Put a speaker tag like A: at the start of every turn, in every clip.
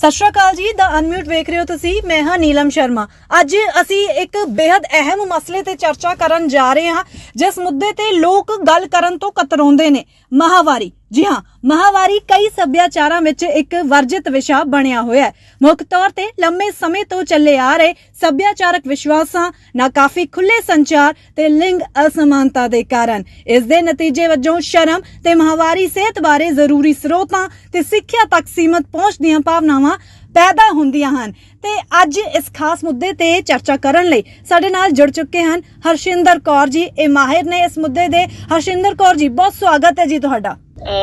A: ਸਤਿ ਸ਼੍ਰੀ ਅਕਾਲ ਜੀ, ਦਾ ਅਨਮਿਊਟ ਵੇਖ ਰਹੇ ਹੋ ਤੁਸੀਂ, ਮੈਂ ਹਾਂ ਨੀਲਮ ਸ਼ਰਮਾ। ਅੱਜ ਅਸੀਂ ਇੱਕ ਬੇहद ਅਹਿਮ ਮਸਲੇ ਤੇ ਚਰਚਾ ਕਰਨ ਜਾ ਰਹੇ ਹਾਂ, ਜਿਸ ਮੁੱਦੇ ਤੇ ਲੋਕ ਗੱਲ ਕਰਨ ਤੋਂ ਕਤਰਾਉਂਦੇ ਨੇ। ਮਹਾਵਾਰੀ। ਜੀ ਹਾਂ, ਮਹਾਵਾਰੀ ਕਈ ਸੱਭਿਆਚਾਰਾਂ ਵਿੱਚ ਇੱਕ ਵਰਜਿਤ ਵਿਸ਼ਾ ਬਣਿਆ ਹੋਇਆ ਹੈ। ਮੁੱਖ ਤੌਰ ਤੇ ਲੰਮੇ ਸਮੇਂ ਤੋਂ ਚੱਲੇ ਆ ਰਹੇ ਸੱਭਿਆਚਾਰਕ ਵਿਸ਼ਵਾਸਾਂ, ਨਾ ਕਾਫੀ ਖੁੱਲੇ ਸੰਚਾਰ ਤੇ ਲਿੰਗ ਅਸਮਾਨਤਾ ਦੇ ਕਾਰਨ। ਇਸ ਦੇ ਨਤੀਜੇ ਵਜੋਂ ਸ਼ਰਮ ਤੇ ਮਹਾਵਾਰੀ ਸਿਹਤ ਬਾਰੇ ਜ਼ਰੂਰੀ ਸਰੋਤਾਂ ਤੇ ਸਿੱਖਿਆ ਤੱਕ ਸੀਮਤ ਪਹੁੰਚ ਦੀਆਂ ਭਾਵਨਾਵਾਂ ਪੈਦਾ ਹੁੰਦੀਆਂ ਹਨ। ਤੇ ਅੱਜ ਇਸ ਖਾਸ ਮੁੱਦੇ ਤੇ ਚਰਚਾ ਕਰਨ ਲਈ ਸਾਡੇ ਨਾਲ ਜੁੜ ਚੁੱਕੇ ਹਨ ਹਰਸ਼ਿੰਦਰ ਕੌਰ ਜੀ। ਇਹ ਮਾਹਿਰ ਨੇ ਇਸ ਮੁੱਦੇ ਦੇ। ਹਰਸ਼ਿੰਦਰ ਕੌਰ ਜੀ, ਬਹੁਤ ਸਵਾਗਤ ਹੈ ਜੀ ਤੁਹਾਡਾ।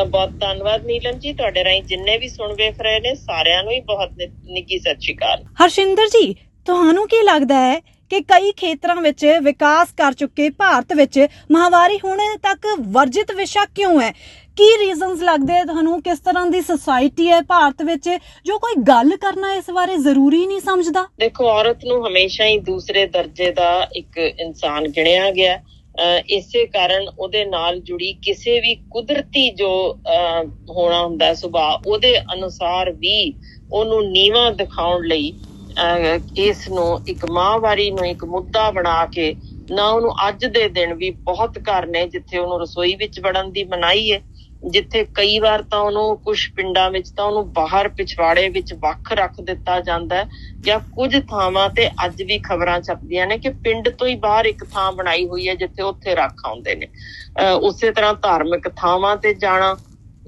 B: ਬਹੁਤ ਧੰਨਵਾਦ ਨੀਲਮ ਜੀ ਤੁਹਾਡੇ ਰਾਹੀਂ ਜਿੰਨੇ ਵੀ ਸੁਣ ਵੇਖ ਰਹੇ ਨੇ ਸਾਰਿਆਂ ਨੂੰ ਹੀ ਬਹੁਤ ਨਿ- ਨਿੱਘੀ ਸਤਿ ਸ਼੍ਰੀ ਅਕਾਲ।
A: ਹਰਸ਼ਿੰਦਰ ਜੀ ਤੁਹਾਨੂੰ ਕੀ ਲੱਗਦਾ ਹੈ ਕਿ ਕਈ ਖੇਤਰਾਂ ਵਿੱਚ ਵਿਕਾਸ ਕਰ ਚੁੱਕੇ ਭਾਰਤ ਵਿੱਚ ਮਹਾਵਾਰੀ ਹੁਣ ਤੱਕ ਵਰਜਿਤ ਵਿਸ਼ਾ ਕਿਉਂ ਹੈ? ਕੀ ਰੀਜ਼ਨਸ ਲੱਗਦੇ ਆ ਤੁਹਾਨੂੰ? ਕਿਸ ਤਰ੍ਹਾਂ ਦੀ ਸੋਸਾਇਟੀ ਹੈ ਭਾਰਤ ਵਿੱਚ? ਜੋ ਕੋਈ ਗੱਲ ਕਰਨਾ ਇਸ ਬਾਰੇ ਜ਼ਰੂਰੀ ਨਹੀਂ ਸਮਝਦਾ।
B: ਦੇਖੋ ਔਰਤ ਨੂੰ ਹਮੇਸ਼ਾ ਹੀ ਦੂਸਰੇ ਦਰਜੇ ਦਾ ਇੱਕ ਇਨਸਾਨ ਗਿਣਿਆ ਗਿਆ ਇਸੇ ਕਾਰਨ ਉਹਦੇ ਨਾਲ ਜੁੜੀ ਕਿਸੇ ਵੀ ਕੁਦਰਤੀ ਜੋ ਹੋਣਾ ਹੁੰਦਾ ਸੁਭਾਅ ਉਹਦੇ ਅਨੁਸਾਰ ਵੀ ਉਹਨੂੰ ਨੀਵਾ ਦਿਖਾਉਣ ਲਈ ਅਹ, ਇਸ ਨੂੰ ਇੱਕ ਮਾਹਵਾਰੀ ਨੂੰ ਇੱਕ ਮੁੱਦਾ ਬਣਾ ਕੇ ਨਾ ਉਹਨੂੰ ਅੱਜ ਦੇ ਦਿਨ ਵੀ ਬਹੁਤ ਘਰ ਨੇ ਜਿੱਥੇ ਉਹਨੂੰ ਰਸੋਈ ਵਿੱਚ ਵੜਨ ਦੀ ਮਨਾਹੀ ਹੈ। ਜਿੱਥੇ ਕਈ ਵਾਰ ਤਾਂ ਉਹਨੂੰ ਕੁਝ ਪਿੰਡਾਂ ਵਿੱਚ ਤਾਂ ਉਹਨੂੰ ਬਾਹਰ ਪਿਛਵਾੜੇ ਵਿੱਚ ਵੱਖ ਰੱਖ ਦਿੱਤਾ ਜਾਂਦਾ ਹੈ ਜਾਂ ਕੁਝ ਥਾਵਾਂ ਤੇ ਅੱਜ ਵੀ ਖਬਰਾਂ ਛਪਦੀਆਂ ਨੇ ਕਿ ਪਿੰਡ ਤੋਂ ਹੀ ਬਾਹਰ ਇੱਕ ਥਾਂ ਬਣਾਈ ਹੋਈ ਹੈ ਜਿੱਥੇ ਉੱਥੇ ਰੱਖ ਆਉਂਦੇ ਨੇ। ਉਸੇ ਤਰ੍ਹਾਂ ਧਾਰਮਿਕ ਥਾਵਾਂ ਤੇ ਜਾਣਾ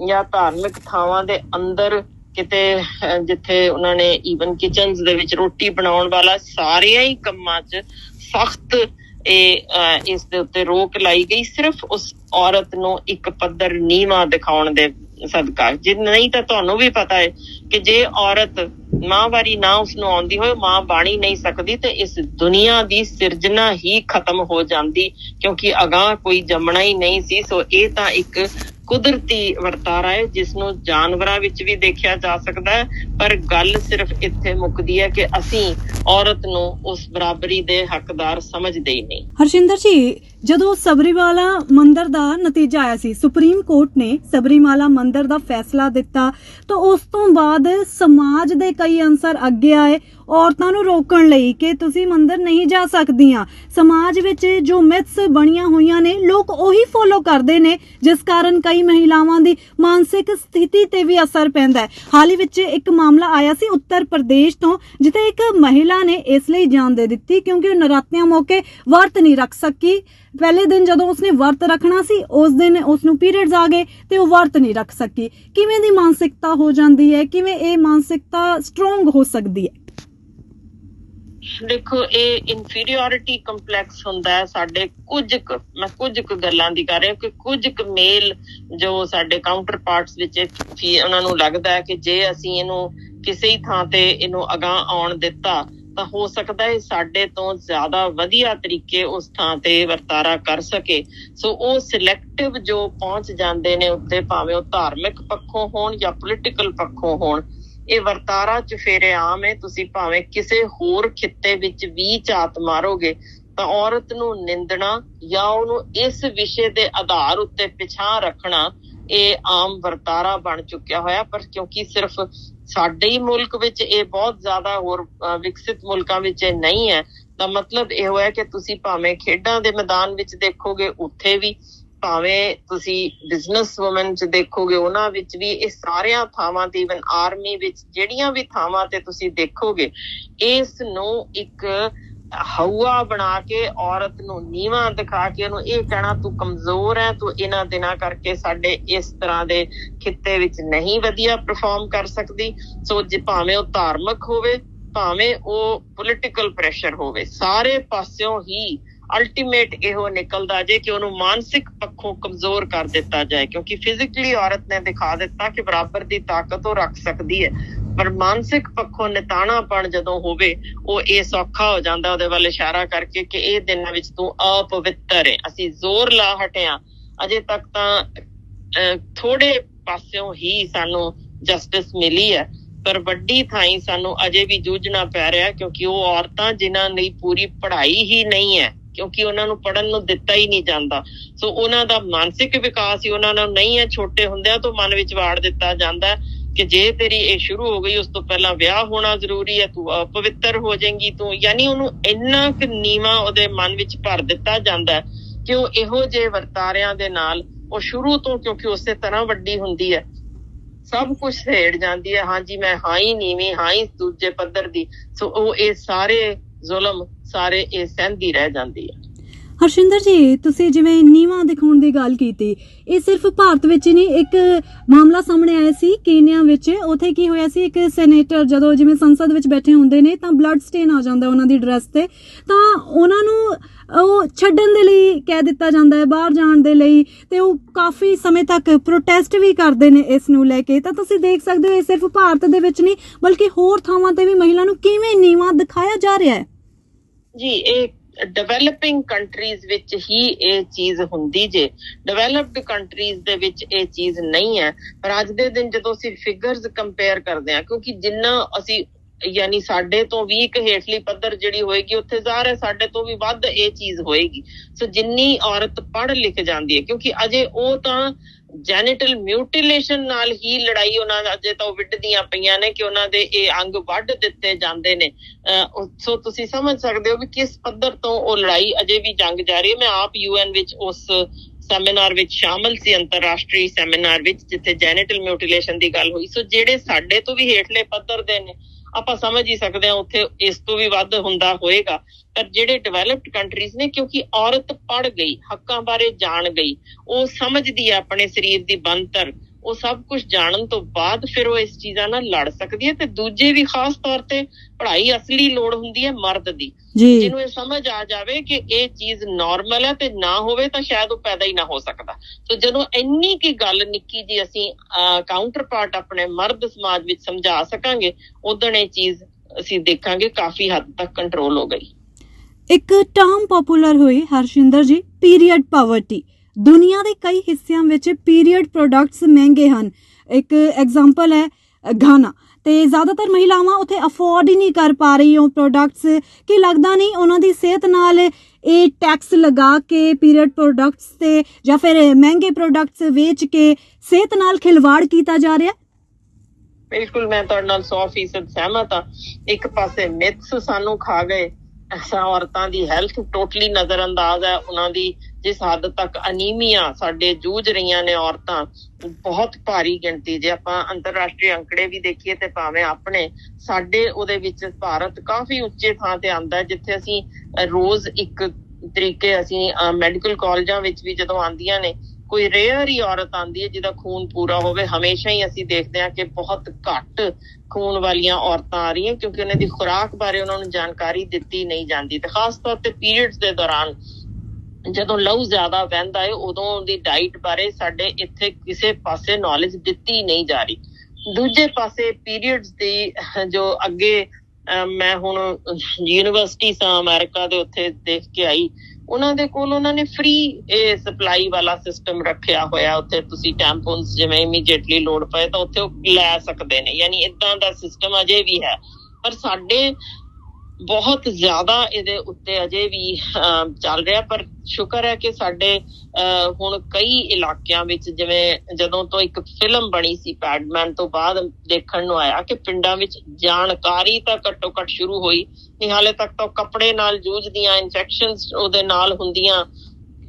B: ਜਾਂ ਧਾਰਮਿਕ ਥਾਵਾਂ ਦੇ ਅੰਦਰ ਕਿਤੇ ਅਹ, ਜਿੱਥੇ ਉਹਨਾਂ ਨੇ ਈਵਨ ਕਿਚਨਸ ਦੇ ਵਿੱਚ ਰੋਟੀ ਬਣਾਉਣ ਵਾਲਾ ਸਾਰਿਆਂ ਹੀ ਕੰਮਾਂ 'ਚ ਸਖਤ ਇਹ ਅਹ, ਇਸ ਦੇ ਉੱਤੇ ਰੋਕ ਲਾਈ ਗਈ। ਸਿਰਫ ਉਸ ਔਰਤ ਨੂੰ ਇੱਕ ਪੱਧਰ ਨੀਵਾ ਦਿਖਾਉਣ ਦੇ ਸਦਕਾ। ਜੇ ਨਹੀਂ ਤਾਂ ਤੁਹਾਨੂੰ ਵੀ ਪਤਾ ਹੈ ਕਿ ਜੇ ਔਰਤ ਮਾਂਵਾਰੀ ਨਾ ਉਸ ਨੂੰ ਆਉਂਦੀ ਹੋਏ, ਮਾਂ ਬਾਣੀ ਨਹੀਂ ਸਕਦੀ ਤੇ ਇਸ ਦੁਨੀਆ ਦੀ ਸਿਰਜਣਾ ਹੀ ਖਤਮ ਹੋ ਜਾਂਦੀ ਕਿਉਂਕਿ ਅਗਾਹ ਕੋਈ ਜੰਮਣਾ ਹੀ ਨਹੀਂ ਸੀ। ਸੋ ਇਹ ਤਾਂ ਇੱਕ ਕੁਦਰਤੀ ਵਰਤਾਰਾ ਹੈ ਜਿਸ ਨੂੰ ਜਾਨਵਰਾਂ ਵਿੱਚ ਵੀ ਦੇਖਿਆ ਜਾ ਸਕਦਾ ਹੈ। ਪਰ ਗੱਲ ਸਿਰਫ ਇੱਥੇ ਮੁੱਕਦੀ ਹੈ ਕਿ ਅਸੀਂ ਔਰਤ ਨੂੰ ਉਸ ਬਰਾਬਰੀ ਦੇ ਹੱਕਦਾਰ ਸਮਝਦੇ ਹੀ ਨਹੀਂ।
A: ਹਰਸ਼ਿੰਦਰ ਜੀ, ਜਦੋਂ ਸਬਰੀਵਾਲਾ ਮੰਦਿਰ ਦਾ ਨਤੀਜਾ ਆਇਆ ਸੀ, ਸੁਪਰੀਮ ਕੋਰਟ ਨੇ ਸਬਰੀਮਾਲਾ ਮੰਦਿਰ ਦਾ ਫੈਸਲਾ ਦਿੱਤਾ, ਤਾਂ ਉਸ ਤੋਂ ਬਾਅਦ ਸਮਾਜ ਦੇ ਕਈ ਅੰਸਰ ਅੱਗੇ ਆਏ ਔਰਤਾਂ ਨੂੰ ਰੋਕਣ ਲਈ ਕਿ ਤੁਸੀਂ ਮੰਦਰ ਨਹੀਂ ਜਾ ਸਕਦੀਆਂ। ਸਮਾਜ ਵਿੱਚ ਜੋ ਮਿਥਸ ਬਣੀਆਂ ਹੋਈਆਂ ਨੇ, ਲੋਕ ਉਹੀ ਫੋਲੋ ਕਰਦੇ ਨੇ, ਜਿਸ ਕਾਰਨ ਕਈ ਮਹਿਲਾਵਾਂ ਦੀ ਮਾਨਸਿਕ ਸਥਿਤੀ ਤੇ ਵੀ ਅਸਰ ਪੈਂਦਾ ਹੈ। ਹਾਲ ਹੀ ਵਿੱਚ ਇੱਕ ਮਾਮਲਾ ਆਇਆ ਸੀ ਉੱਤਰ ਪ੍ਰਦੇਸ਼ ਤੋਂ, ਜਿੱਥੇ ਇੱਕ ਮਹਿਲਾ ਨੇ ਇਸ ਲਈ ਜਾਨ ਦੇ ਦਿੱਤੀ ਕਿਉਂਕਿ ਉਹ ਨਰਾਤਿਆਂ ਮੌਕੇ ਵਰਤ ਨਹੀਂ ਰੱਖ ਸਕੀ। ਪਹਿਲੇ ਦਿਨ ਜਦੋਂ ਉਸਨੇ ਵਰਤ ਰੱਖਣਾ ਸੀ, ਉਸ ਦਿਨ ਉਸ ਨੂੰ ਪੀਰੀਅਡਸ ਆ ਗਏ ਤੇ ਉਹ ਵਰਤ ਨਹੀਂ ਰੱਖ ਸਕੀ। ਕਿਵੇਂ ਦੀ ਮਾਨਸਿਕਤਾ ਹੋ ਜਾਂਦੀ ਹੈ, ਕਿਵੇਂ ਇਹ ਮਾਨਸਿਕਤਾ ਸਟਰੋਂਗ ਹੋ ਸਕਦੀ ਹੈ?
B: ਦੇਖੋ, ਇਹ ਇਨਫੀਰੀਅਰਿਟੀ ਕੰਪਲੈਕਸ ਹੁੰਦਾ ਹੈ ਸਾਡੇ ਕੁਝ ਮੈਂ ਕੁਝ ਕੁ ਗੱਲਾਂ ਦੀ ਕਰ ਰਿਹਾ ਕਿ ਕੁਝ ਕੁ ਮੇਲ ਜੋ ਸਾਡੇ ਕਾਊਂਟਰ ਪਾਰਟਸ ਵਿੱਚ ਉਹਨਾਂ ਨੂੰ ਲੱਗਦਾ ਹੈ ਕਿ ਜੇ ਅਸੀਂ ਇਹਨੂੰ ਕਿਸੇ ਹੀ ਥਾਂ ਤੇ ਇਹਨੂੰ ਅਗਾਹ ਆਉਣ ਦਿੱਤਾ, ਤਾਂ ਹੋ ਸਕਦਾ ਹੈ ਸਾਡੇ ਤੋਂ ਜ਼ਿਆਦਾ ਵਧੀਆ ਤਰੀਕੇ ਉਸ ਥਾਂ ਤੇ ਵਰਤਾਰਾ ਕਰ ਸਕੇ। ਸੋ ਉਹ ਸਿਲੈਕਟਿਵ ਜੋ ਪਹੁੰਚ ਜਾਂਦੇ ਨੇ ਉੱਤੇ, ਭਾਵੇਂ ਉਹ ਧਾਰਮਿਕ ਪੱਖੋਂ ਹੋਣ ਜਾਂ ਪੋਲੀਟੀਕਲ ਪੱਖੋਂ ਹੋਣ ਇਹ ਵਰਤਾਰਾ ਚ ਫੇਰੇ ਆਮ ਹੈ, ਤੁਸੀਂ ਭਾਵੇਂ ਕਿਸੇ ਹੋਰ ਖਿੱਤੇ ਵਿੱਚ ਵੀ ਝਾਤ ਮਾਰੋਗੇ, ਤਾਂ ਔਰਤ ਨੂੰ ਨਿੰਦਣਾ ਜਾਂ ਉਹਨੂੰ ਇਸ ਵਿਸ਼ੇ ਦੇ ਆਧਾਰ ਉੱਤੇ ਪਿਛਾਂ ਰੱਖਣਾ, ਇਹ ਆਮ ਵਰਤਾਰਾ ਬਣ ਚੁੱਕਿਆ ਹੋਇਆ, ਪਰ ਕਿਉਂਕਿ ਸਿਰਫ ਸਾਡੇ ਹੀ ਮੁਲਕ ਵਿੱਚ ਇਹ ਬਹੁਤ ਜ਼ਿਆਦਾ ਹੋਰ ਵਿਕਸਿਤ ਮੁਲਕਾਂ ਵਿੱਚ ਇਹ ਨਹੀਂ ਹੈ, ਤਾਂ ਮਤਲਬ ਇਹ ਹੋਇਆ ਕਿ ਤੁਸੀਂ ਭਾਵੇਂ ਖੇਡਾਂ ਦੇ ਮੈਦਾਨ ਵਿੱਚ ਦੇਖੋਗੇ, ਉੱਥੇ ਵੀ ਭਾਵੇਂ ਤੁਸੀਂ ਬਿਜ਼ਨਸ ਵੂਮਨ ਚ ਦੇਖੋਗੇ, ਉਹਨਾਂ ਵਿੱਚ ਵੀ ਇਹ ਸਾਰਿਆਂ ਥਾਵਾਂ ਤੇ ਇਵਨ ਆਰਮੀ ਵਿੱਚ ਜਿਹੜੀਆਂ ਵੀ ਥਾਵਾਂ ਤੇ ਤੁਸੀਂ ਦੇਖੋਗੇ, ਇਸ ਨੂੰ ਇੱਕ ਹਊਆ ਬਣਾ ਕੇ, ਔਰਤ ਨੂੰ ਨੀਵਾਂ ਦਿਖਾ ਕੇ ਉਹਨੂੰ ਇਹ ਕਹਿਣਾ, ਤੂੰ ਕਮਜ਼ੋਰ ਹੈ ਤੂੰ ਇਹਨਾਂ ਦਿਨਾਂ ਕਰਕੇ ਸਾਡੇ ਇਸ ਤਰ੍ਹਾਂ ਦੇ ਖਿੱਤੇ ਵਿੱਚ ਨਹੀਂ ਵਧੀਆ ਪਰਫਾਰਮ ਕਰ ਸਕਦੀ। ਸੋ ਜੇ ਭਾਵੇਂ ਉਹ ਧਾਰਮਿਕ ਹੋਵੇ, ਭਾਵੇਂ ਉਹ ਪੋਲਿਟੀਕਲ ਪ੍ਰੈਸ਼ਰ ਹੋਵੇ, ਸਾਰੇ ਪਾਸਿਓਂ ਹੀ ਅਲਟੀਮੇਟ ਇਹੋ ਨਿਕਲਦਾ ਜੇ ਕਿ ਉਹਨੂੰ ਮਾਨਸਿਕ ਪੱਖੋਂ ਕਮਜ਼ੋਰ ਕਰ ਦਿੱਤਾ ਜਾਏ, ਕਿਉਂਕਿ ਫਿਜ਼ੀਕਲੀ ਔਰਤ ਨੇ ਦਿਖਾ ਦਿੱਤਾ ਕਿ ਬਰਾਬਰ ਦੀ ਤਾਕਤ ਉਹ ਰੱਖ ਸਕਦੀ ਹੈ। ਪਰ ਮਾਨਸਿਕ ਪੱਖੋਂ ਨਿਤਾਣਾਪਣ ਜਦੋਂ ਹੋਵੇ, ਉਹ ਇਹ ਸੌਖਾ ਹੋ ਜਾਂਦਾ ਉਹਦੇ ਵੱਲ ਇਸ਼ਾਰਾ ਕਰਕੇ ਕਿ ਇਹ ਦਿਨਾਂ ਵਿੱਚ ਤੂੰ ਅਪਵਿੱਤਰ ਹੈ। ਅਸੀਂ ਜ਼ੋਰ ਲਾ ਹਟਿਆ। ਅਜੇ ਤੱਕ ਤਾਂ ਥੋੜੇ ਪਾਸਿਓਂ ਹੀ ਸਾਨੂੰ ਜਸਟਿਸ ਮਿਲੀ ਹੈ। ਪਰ ਵੱਡੀ ਥਾਈ ਸਾਨੂੰ ਅਜੇ ਵੀ ਜੂਝਣਾ ਪੈ ਰਿਹਾ ਕਿਉਂਕਿ ਉਹ ਔਰਤਾਂ ਜਿਨ੍ਹਾਂ ਲਈ ਪੂਰੀ ਪੜ੍ਹਾਈ ਹੀ ਨਹੀਂ ਹੈ। ਕਿਉਂਕਿ ਉਹਨਾਂ ਨੂੰ ਪੜਨ ਨੂੰ ਦਿੱਤਾ ਹੀ ਨਹੀਂ ਜਾਂਦਾ। ਸੋ ਉਹਨਾਂ ਦਾ ਮਾਨਸਿਕ ਵਿਕਾਸ ਹੀ ਉਹਨਾਂ ਨੂੰ ਨਹੀਂ ਹੈ, ਛੋਟੇ ਹੁੰਦਿਆਂ ਤੋਂ ਮਨ ਵਿੱਚ ਵਾੜ ਦਿੱਤਾ ਜਾਂਦਾ ਕਿ ਜੇ ਤੇਰੀ ਇਹ ਸ਼ੁਰੂ ਹੋ ਗਈ, ਉਸ ਤੋਂ ਪਹਿਲਾਂ ਵਿਆਹ ਹੋਣਾ ਜ਼ਰੂਰੀ ਹੈ, ਤੂੰ ਅਪਵਿੱਤਰ ਹੋ ਜਾਏਂਗੀ, ਤੂੰ ਯਾਨੀ ਉਹਨੂੰ ਇੰਨਾ ਕੁ ਨੀਵਾ ਉਹਦੇ ਮਨ ਵਿੱਚ ਭਰ ਦਿੱਤਾ ਜਾਂਦਾ ਕਿ ਉਹ ਇਹੋ ਜਿਹੇ ਵਰਤਾਰਿਆਂ ਦੇ ਨਾਲ ਉਹ ਸ਼ੁਰੂ ਤੋਂ ਕਿਉਂਕਿ ਉਸੇ ਤਰ੍ਹਾਂ ਵੱਡੀ ਹੁੰਦੀ ਹੈ। ਸਭ ਕੁਝ ਸੇੜ ਜਾਂਦੀ ਹੈ, ਹਾਂਜੀ ਮੈਂ ਹਾਂ ਹੀ ਨੀਵੀਂ, ਹਾਂ ਹੀ ਦੂਜੇ ਪੱਧਰ ਦੀ। ਸੋ ਉਹ ਇਹ ਸਾਰੇ ਜ਼ੁਲਮ ਸਾਰੇ ਇਹ ਸਹਿੰਦੀ ਰਹਿ ਜਾਂਦੀ ਹੈ
A: ਹਰਸ਼ਿੰਦਰ ਜੀ, ਤੁਸੀਂ ਜਿਵੇਂ ਨੀਵਾਂ ਦਿਖਾਉਣ ਦੀ ਗੱਲ ਕੀਤੀ, ਇਹ ਸਿਰਫ ਭਾਰਤ ਵਿੱਚ ਹੀ ਨਹੀਂ, ਇੱਕ ਮਾਮਲਾ ਸਾਹਮਣੇ ਆਇਆ ਸੀ ਕੀਨੀਆ ਵਿੱਚ। ਉਥੇ ਕੀ ਹੋਇਆ ਸੀ, ਇੱਕ ਸੈਨੇਟਰ ਜਦੋਂ ਜਿਵੇਂ ਸੰਸਦ ਵਿੱਚ ਬੈਠੇ ਹੁੰਦੇ ਨੇ, ਤਾਂ ਬਲੱਡ ਸਟੇਨ ਆ ਜਾਂਦਾ ਉਹਨਾਂ ਦੀ ਡਰੈਸ ਤੇ। ਤਾਂ ਉਹਨਾਂ ਨੂੰ ਉਹ ਛੱਡਣ ਦੇ ਲਈ ਕਹਿ ਦਿੱਤਾ ਜਾਂਦਾ ਹੈ, ਬਾਹਰ ਜਾਣ ਦੇ ਲਈ, ਤੇ ਉਹ ਕਾਫੀ ਸਮੇਂ ਤੱਕ ਪ੍ਰੋਟੈਸਟ ਵੀ ਕਰਦੇ ਨੇ ਇਸ ਨੂੰ ਲੈ ਕੇ। ਤਾਂ ਤੁਸੀਂ ਦੇਖ ਸਕਦੇ ਹੋ, ਇਹ ਸਿਰਫ ਭਾਰਤ ਦੇ ਵਿੱਚ ਨਹੀਂ, ਬਲਕਿ ਹੋਰ ਥਾਵਾਂ ਤੇ ਵੀ ਮਹਿਲਾ ਨੂੰ ਕਿਵੇਂ ਨੀਵਾਂ ਦਿਖਾਇਆ ਜਾ ਰਿਹਾ ਹੈ।
B: ਜੀ, ਇਹ ਡਿਵੈਲਪਿੰਗ ਕੰਟਰੀਜ਼ ਵਿੱਚ ਹੀ ਇਹ ਚੀਜ਼ ਹੁੰਦੀ ਜੇ। ਡਿਵੈਲਪਡ ਕੰਟਰੀਜ਼ ਦੇ ਵਿੱਚ ਇਹ ਚੀਜ਼ ਨਹੀਂ ਹੈ। ਪਰ ਅੱਜ ਦੇ ਦਿਨ ਜਦੋਂ ਅਸੀਂ ਫਿਗਰਸ ਕੰਪੇਅਰ ਕਰਦੇ ਹਾਂ, ਕਿਉਂਕਿ ਜਿੰਨਾ ਅਸੀਂ, ਯਾਨੀ ਸਾਡੇ ਤੋਂ ਵੀ ਇੱਕ ਹੇਠਲੀ ਪੱਧਰ ਜਿਹੜੀ ਹੋਏਗੀ, ਉੱਥੇ ਜ਼ਾਹਰ ਹੈ ਸਾਡੇ ਤੋਂ ਵੀ ਵੱਧ ਇਹ ਚੀਜ਼ ਹੋਏਗੀ। ਸੋ ਜਿੰਨੀ ਔਰਤ ਪੜ੍ਹ ਲਿਖ ਜਾਂਦੀ ਹੈ, ਕਿਉਂਕਿ ਅਜੇ ਉਹ ਤਾਂ ਜੈਨਿਟਲ ਮਿਊਟੀਲੇਸ਼ਨ ਨਾਲ ਹੀ ਲੜਾਈ ਉਹਨਾਂ ਦਾ ਅਜੇ ਤਾਂ ਵਿੱਢਦੀਆਂ ਪਈਆਂ ਨੇ ਕਿ ਉਹਨਾਂ ਦੇ ਇਹ ਅੰਗ ਵੱਢ ਦਿੱਤੇ ਜਾਂਦੇ ਨੇ। ਸੋ ਤੁਸੀਂ ਸਮਝ ਸਕਦੇ ਹੋ ਵੀ ਕਿਸ ਪੱਧਰ ਤੋਂ ਉਹ ਲੜਾਈ ਅਜੇ ਵੀ ਜੰਗ ਜਾਰੀ ਹੈ। ਮੈਂ ਆਪ ਯੂਐਨ ਵਿੱਚ ਉਸ ਸੈਮੀਨਾਰ ਵਿੱਚ ਸ਼ਾਮਲ ਸੀ, ਅੰਤਰਰਾਸ਼ਟਰੀ ਸੈਮੀਨਾਰ ਵਿੱਚ, ਜਿੱਥੇ ਜੈਨਿਟਲ ਮਿਊਟੀਲੇਸ਼ਨ ਦੀ ਗੱਲ ਹੋਈ। ਸੋ ਜਿਹੜੇ ਸਾਡੇ ਤੋਂ ਵੀ ਹੇਠਲੇ ਪੱਧਰ ਦੇ ਨੇ ਆਪਾਂ ਸਮਝ ਹੀ ਸਕਦੇ ਹਾਂ ਉੱਥੇ ਇਸ ਤੋਂ ਵੀ ਵੱਧ ਹੁੰਦਾ ਹੋਏਗਾ। ਪਰ ਜਿਹੜੇ ਡਿਵੈਲਪਡ ਕੰਟਰੀਜ਼ ਨੇ, ਕਿਉਂਕਿ ਔਰਤ ਪੜ ਗਈ, ਹੱਕਾਂ ਬਾਰੇ ਜਾਣ ਗਈ, ਉਹ ਸਮਝਦੀ ਹੈ ਆਪਣੇ ਸਰੀਰ ਦੀ ਬਣਤਰ। ਉਹ ਸਭ ਕੁਝ ਜਾਣਨ ਤੋਂ ਬਾਅਦ ਫਿਰ ਉਹ ਇਸ ਚੀਜ਼ਾਂ ਨਾਲ ਲੜ ਸਕਦੀ ਹੈ ਤੇ ਦੂਜੇ ਵੀ ਖਾਸ ਤੌਰ ਤੇ ਪੜ੍ਹਾਈ ਅਸਲੀ ਲੋੜ ਹੁੰਦੀ ਹੈ ਮਰਦ ਦੀ। ਜਿਹਨੂੰ ਇਹ ਸਮਝ ਆ ਜਾਵੇ ਕਿ ਇਹ ਚੀਜ਼ ਨਾਰਮਲ ਹੈ ਤੇ ਨਾ ਹੋਵੇ ਤਾਂ ਸ਼ਾਇਦ ਉਹ ਪੈਦਾ ਹੀ ਨਾ ਹੋ ਸਕਦਾ। ਸੋ ਜਦੋਂ ਇੰਨੀ ਕੀ ਗੱਲ ਨਿੱਕੀ ਜੀ ਅਸੀਂ ਕਾਊਂਟਰ ਪਾਰਟ ਆਪਣੇ ਮਰਦ ਸਮਾਜ ਵਿੱਚ ਸਮਝਾ ਸਕਾਂਗੇ ਉਦੋਂ ਇਹ ਚੀਜ਼ ਅਸੀਂ ਦੇਖਾਂਗੇ ਕਾਫੀ ਹੱਦ ਤੱਕ ਕੰਟਰੋਲ ਹੋ ਗਈ।
A: ਇੱਕ ਟਰਮ ਪਪੂਲਰ ਹੋਈ ਹਰਸ਼ਿੰਦਰ ਜੀ ਪੀਰੀਅਡ ਪਾਵਰਟੀ ਦੁਨੀਆ ਦੇ ਕਈ ਹਿੱਸਿਆਂ ਵਿੱਚ ਪੀਰੀਅਡ ਪ੍ਰੋਡਕਟਸ ਮਹਿੰਗੇ ਹਨ। ਇੱਕ ਐਗਜ਼ਾਮਪਲ ਹੈ ਘਾਨਾ ਤੇ ਜ਼ਿਆਦਾਤਰ ਮਹਿਲਾਵਾਂ ਉੱਥੇ ਅਫੋਰਡ ਹੀ ਨਹੀਂ ਕਰ ਪਾ ਰਹੀ ਉਹ ਪ੍ਰੋਡਕਟਸ ਕਿ ਲੱਗਦਾ ਨਹੀਂ ਉਹਨਾਂ ਦੀ ਸਿਹਤ ਨਾਲ ਇਹ ਟੈਕਸ ਲਗਾ ਕੇ ਪੀਰੀਅਡ ਪ੍ਰੋਡਕਟਸ ਤੇ ਜਾਂ ਫਿਰ ਮਹਿੰਗੇ ਪ੍ਰੋਡਕਟਸ ਵੇਚ ਕੇ ਸਿਹਤ ਨਾਲ ਖਿਲਵਾੜ ਕੀਤਾ ਜਾ ਰਿਹਾ।
B: ਬਿਲਕੁਲ, ਮੈਂ ਤੁਹਾਡੇ ਨਾਲ 100% ਸਹਿਮਤ ਆ ਇੱਕ ਪਾਸੇ ਮਿਥਸ ਸਾਨੂੰ ਖਾ ਗਏ ਅਸਾਂ ਔਰਤਾਂ ਦੀ ਹੈਲਥ ਟੋਟਲੀ ਨਜ਼ਰਅੰਦਾਜ਼ ਹੈ, ਉਹਨਾਂ ਦੀ ਜਿਸ ਹੱਦ ਤੱਕ ਅਨੀਮੀਆ ਸਾਡੇ ਜੂਝ ਰਹੀਆਂ ਨੇ ਔਰਤਾਂ। ਬਹੁਤ ਭਾਰੀ ਗਿਣਤੀ। ਜੇ ਆਪਾਂ ਅੰਤਰਰਾਸ਼ਟਰੀ ਅੰਕੜੇ ਵੀ ਦੇਖੀਏ ਤੇ ਭਾਵੇਂ ਆਪਣੇ, ਸਾਡੇ ਉਹਦੇ ਵਿੱਚ ਭਾਰਤ ਕਾਫੀ ਉੱਚੇ ਥਾਂ ਤੇ ਆਂਦਾ ਜਿੱਥੇ ਅਸੀਂ ਰੋਜ਼ ਇੱਕ ਤਰੀਕੇ ਅਸੀਂ ਮੈਡੀਕਲ ਕਾਲਜਾਂ ਵਿੱਚ ਵੀ ਜਦੋਂ ਆਂਦੀਆਂ ਨੇ, ਕੋਈ ਰੇਅਰ ਹੀ ਔਰਤ ਆਂਦੀ ਹੈ ਜਿਹਦਾ ਖੂਨ ਪੂਰਾ ਹੋਵੇ, ਹਮੇਸ਼ਾ ਹੀ ਅਸੀਂ ਦੇਖਦੇ ਹਾਂ ਕਿ ਬਹੁਤ ਘੱਟ ਖੂਨ ਵਾਲੀਆਂ ਔਰਤਾਂ ਆ ਰਹੀਆਂ, ਕਿਉਂਕਿ ਉਹਨਾਂ ਦੀ ਖੁਰਾਕ ਬਾਰੇ ਉਹਨਾਂ ਨੂੰ ਜਾਣਕਾਰੀ ਦਿੱਤੀ ਨਹੀਂ ਜਾਂਦੀ। ਤੇ ਖਾਸ ਤੌਰ ਤੇ ਪੀਰੀਅਡਸ ਦੇ ਦੌਰਾਨ ਜਦੋਂ ਲਹੂ ਜ਼ਿਆਦਾ ਵਹਿੰਦਾ ਹੈ ਉਦੋਂ ਦੀ ਡਾਈਟ ਬਾਰੇ ਸਾਡੇ ਇੱਥੇ ਕਿਸੇ ਪਾਸੇ ਨੌਲੇਜ ਦਿੱਤੀ ਨਹੀਂ ਜਾ ਰਹੀ। ਦੂਜੇ ਪਾਸੇ ਪੀਰੀਅਡਸ ਦੀ, ਜੋ ਅੱਗੇ ਮੈਂ ਹੁਣ ਯੂਨੀਵਰਸਿਟੀ ਸਾਂ, ਅਮਰੀਕਾ ਦੇ ਉੱਥੇ ਦੇਖ ਕੇ ਆਈ, ਉਹਨਾਂ ਦੇ ਕੋਲ ਉਹਨਾਂ ਨੇ ਫ੍ਰੀ ਇਹ ਸਪਲਾਈ ਵਾਲਾ ਸਿਸਟਮ ਰੱਖਿਆ ਹੋਇਆ, ਉੱਥੇ ਤੁਸੀਂ ਟੈਂਪੋਨਸ ਜਿਵੇਂ ਇਮੀਡੀਏਟਲੀ ਲੋਡ ਪਏ ਤਾਂ ਉੱਥੇ ਉਹ ਲੈ ਸਕਦੇ ਨੇ। ਯਾਨੀ ਇਦਾਂ ਦਾ ਸਿਸਟਮ ਅਜੇ ਵੀ ਹੈ। ਪਰ ਸਾਡੇ ਬਹੁਤ ਜ਼ਿਆਦਾ ਇਹਦੇ ਉੱਤੇ ਅਜੇ ਵੀ ਚੱਲ ਰਿਹਾ, ਪਰ ਸ਼ੁਕਰ ਹੈ ਕਿ ਸਾਡੇ ਹੁਣ ਕਈ ਇਲਾਕਿਆਂ ਵਿੱਚ ਜਿਵੇਂ ਜਦੋਂ ਤੋਂ ਇੱਕ ਫਿਲਮ ਬਣੀ ਸੀ ਪੈਡਮੈਨ ਤੋਂ ਬਾਅਦ ਦੇਖਣ ਨੂੰ ਆਇਆ ਕਿ ਪਿੰਡਾਂ ਵਿੱਚ ਜਾਣਕਾਰੀ ਤਾਂ ਘੱਟੋ ਘੱਟ ਸ਼ੁਰੂ ਹੋਈ, ਨਹੀਂ ਹਾਲੇ ਤੱਕ ਤਾਂ ਉਹ ਕੱਪੜੇ ਨਾਲ ਜੂਝਦੀਆਂ ਇਨਫੈਕਸ਼ਨਸ ਉਹਦੇ ਨਾਲ ਹੁੰਦੀਆਂ,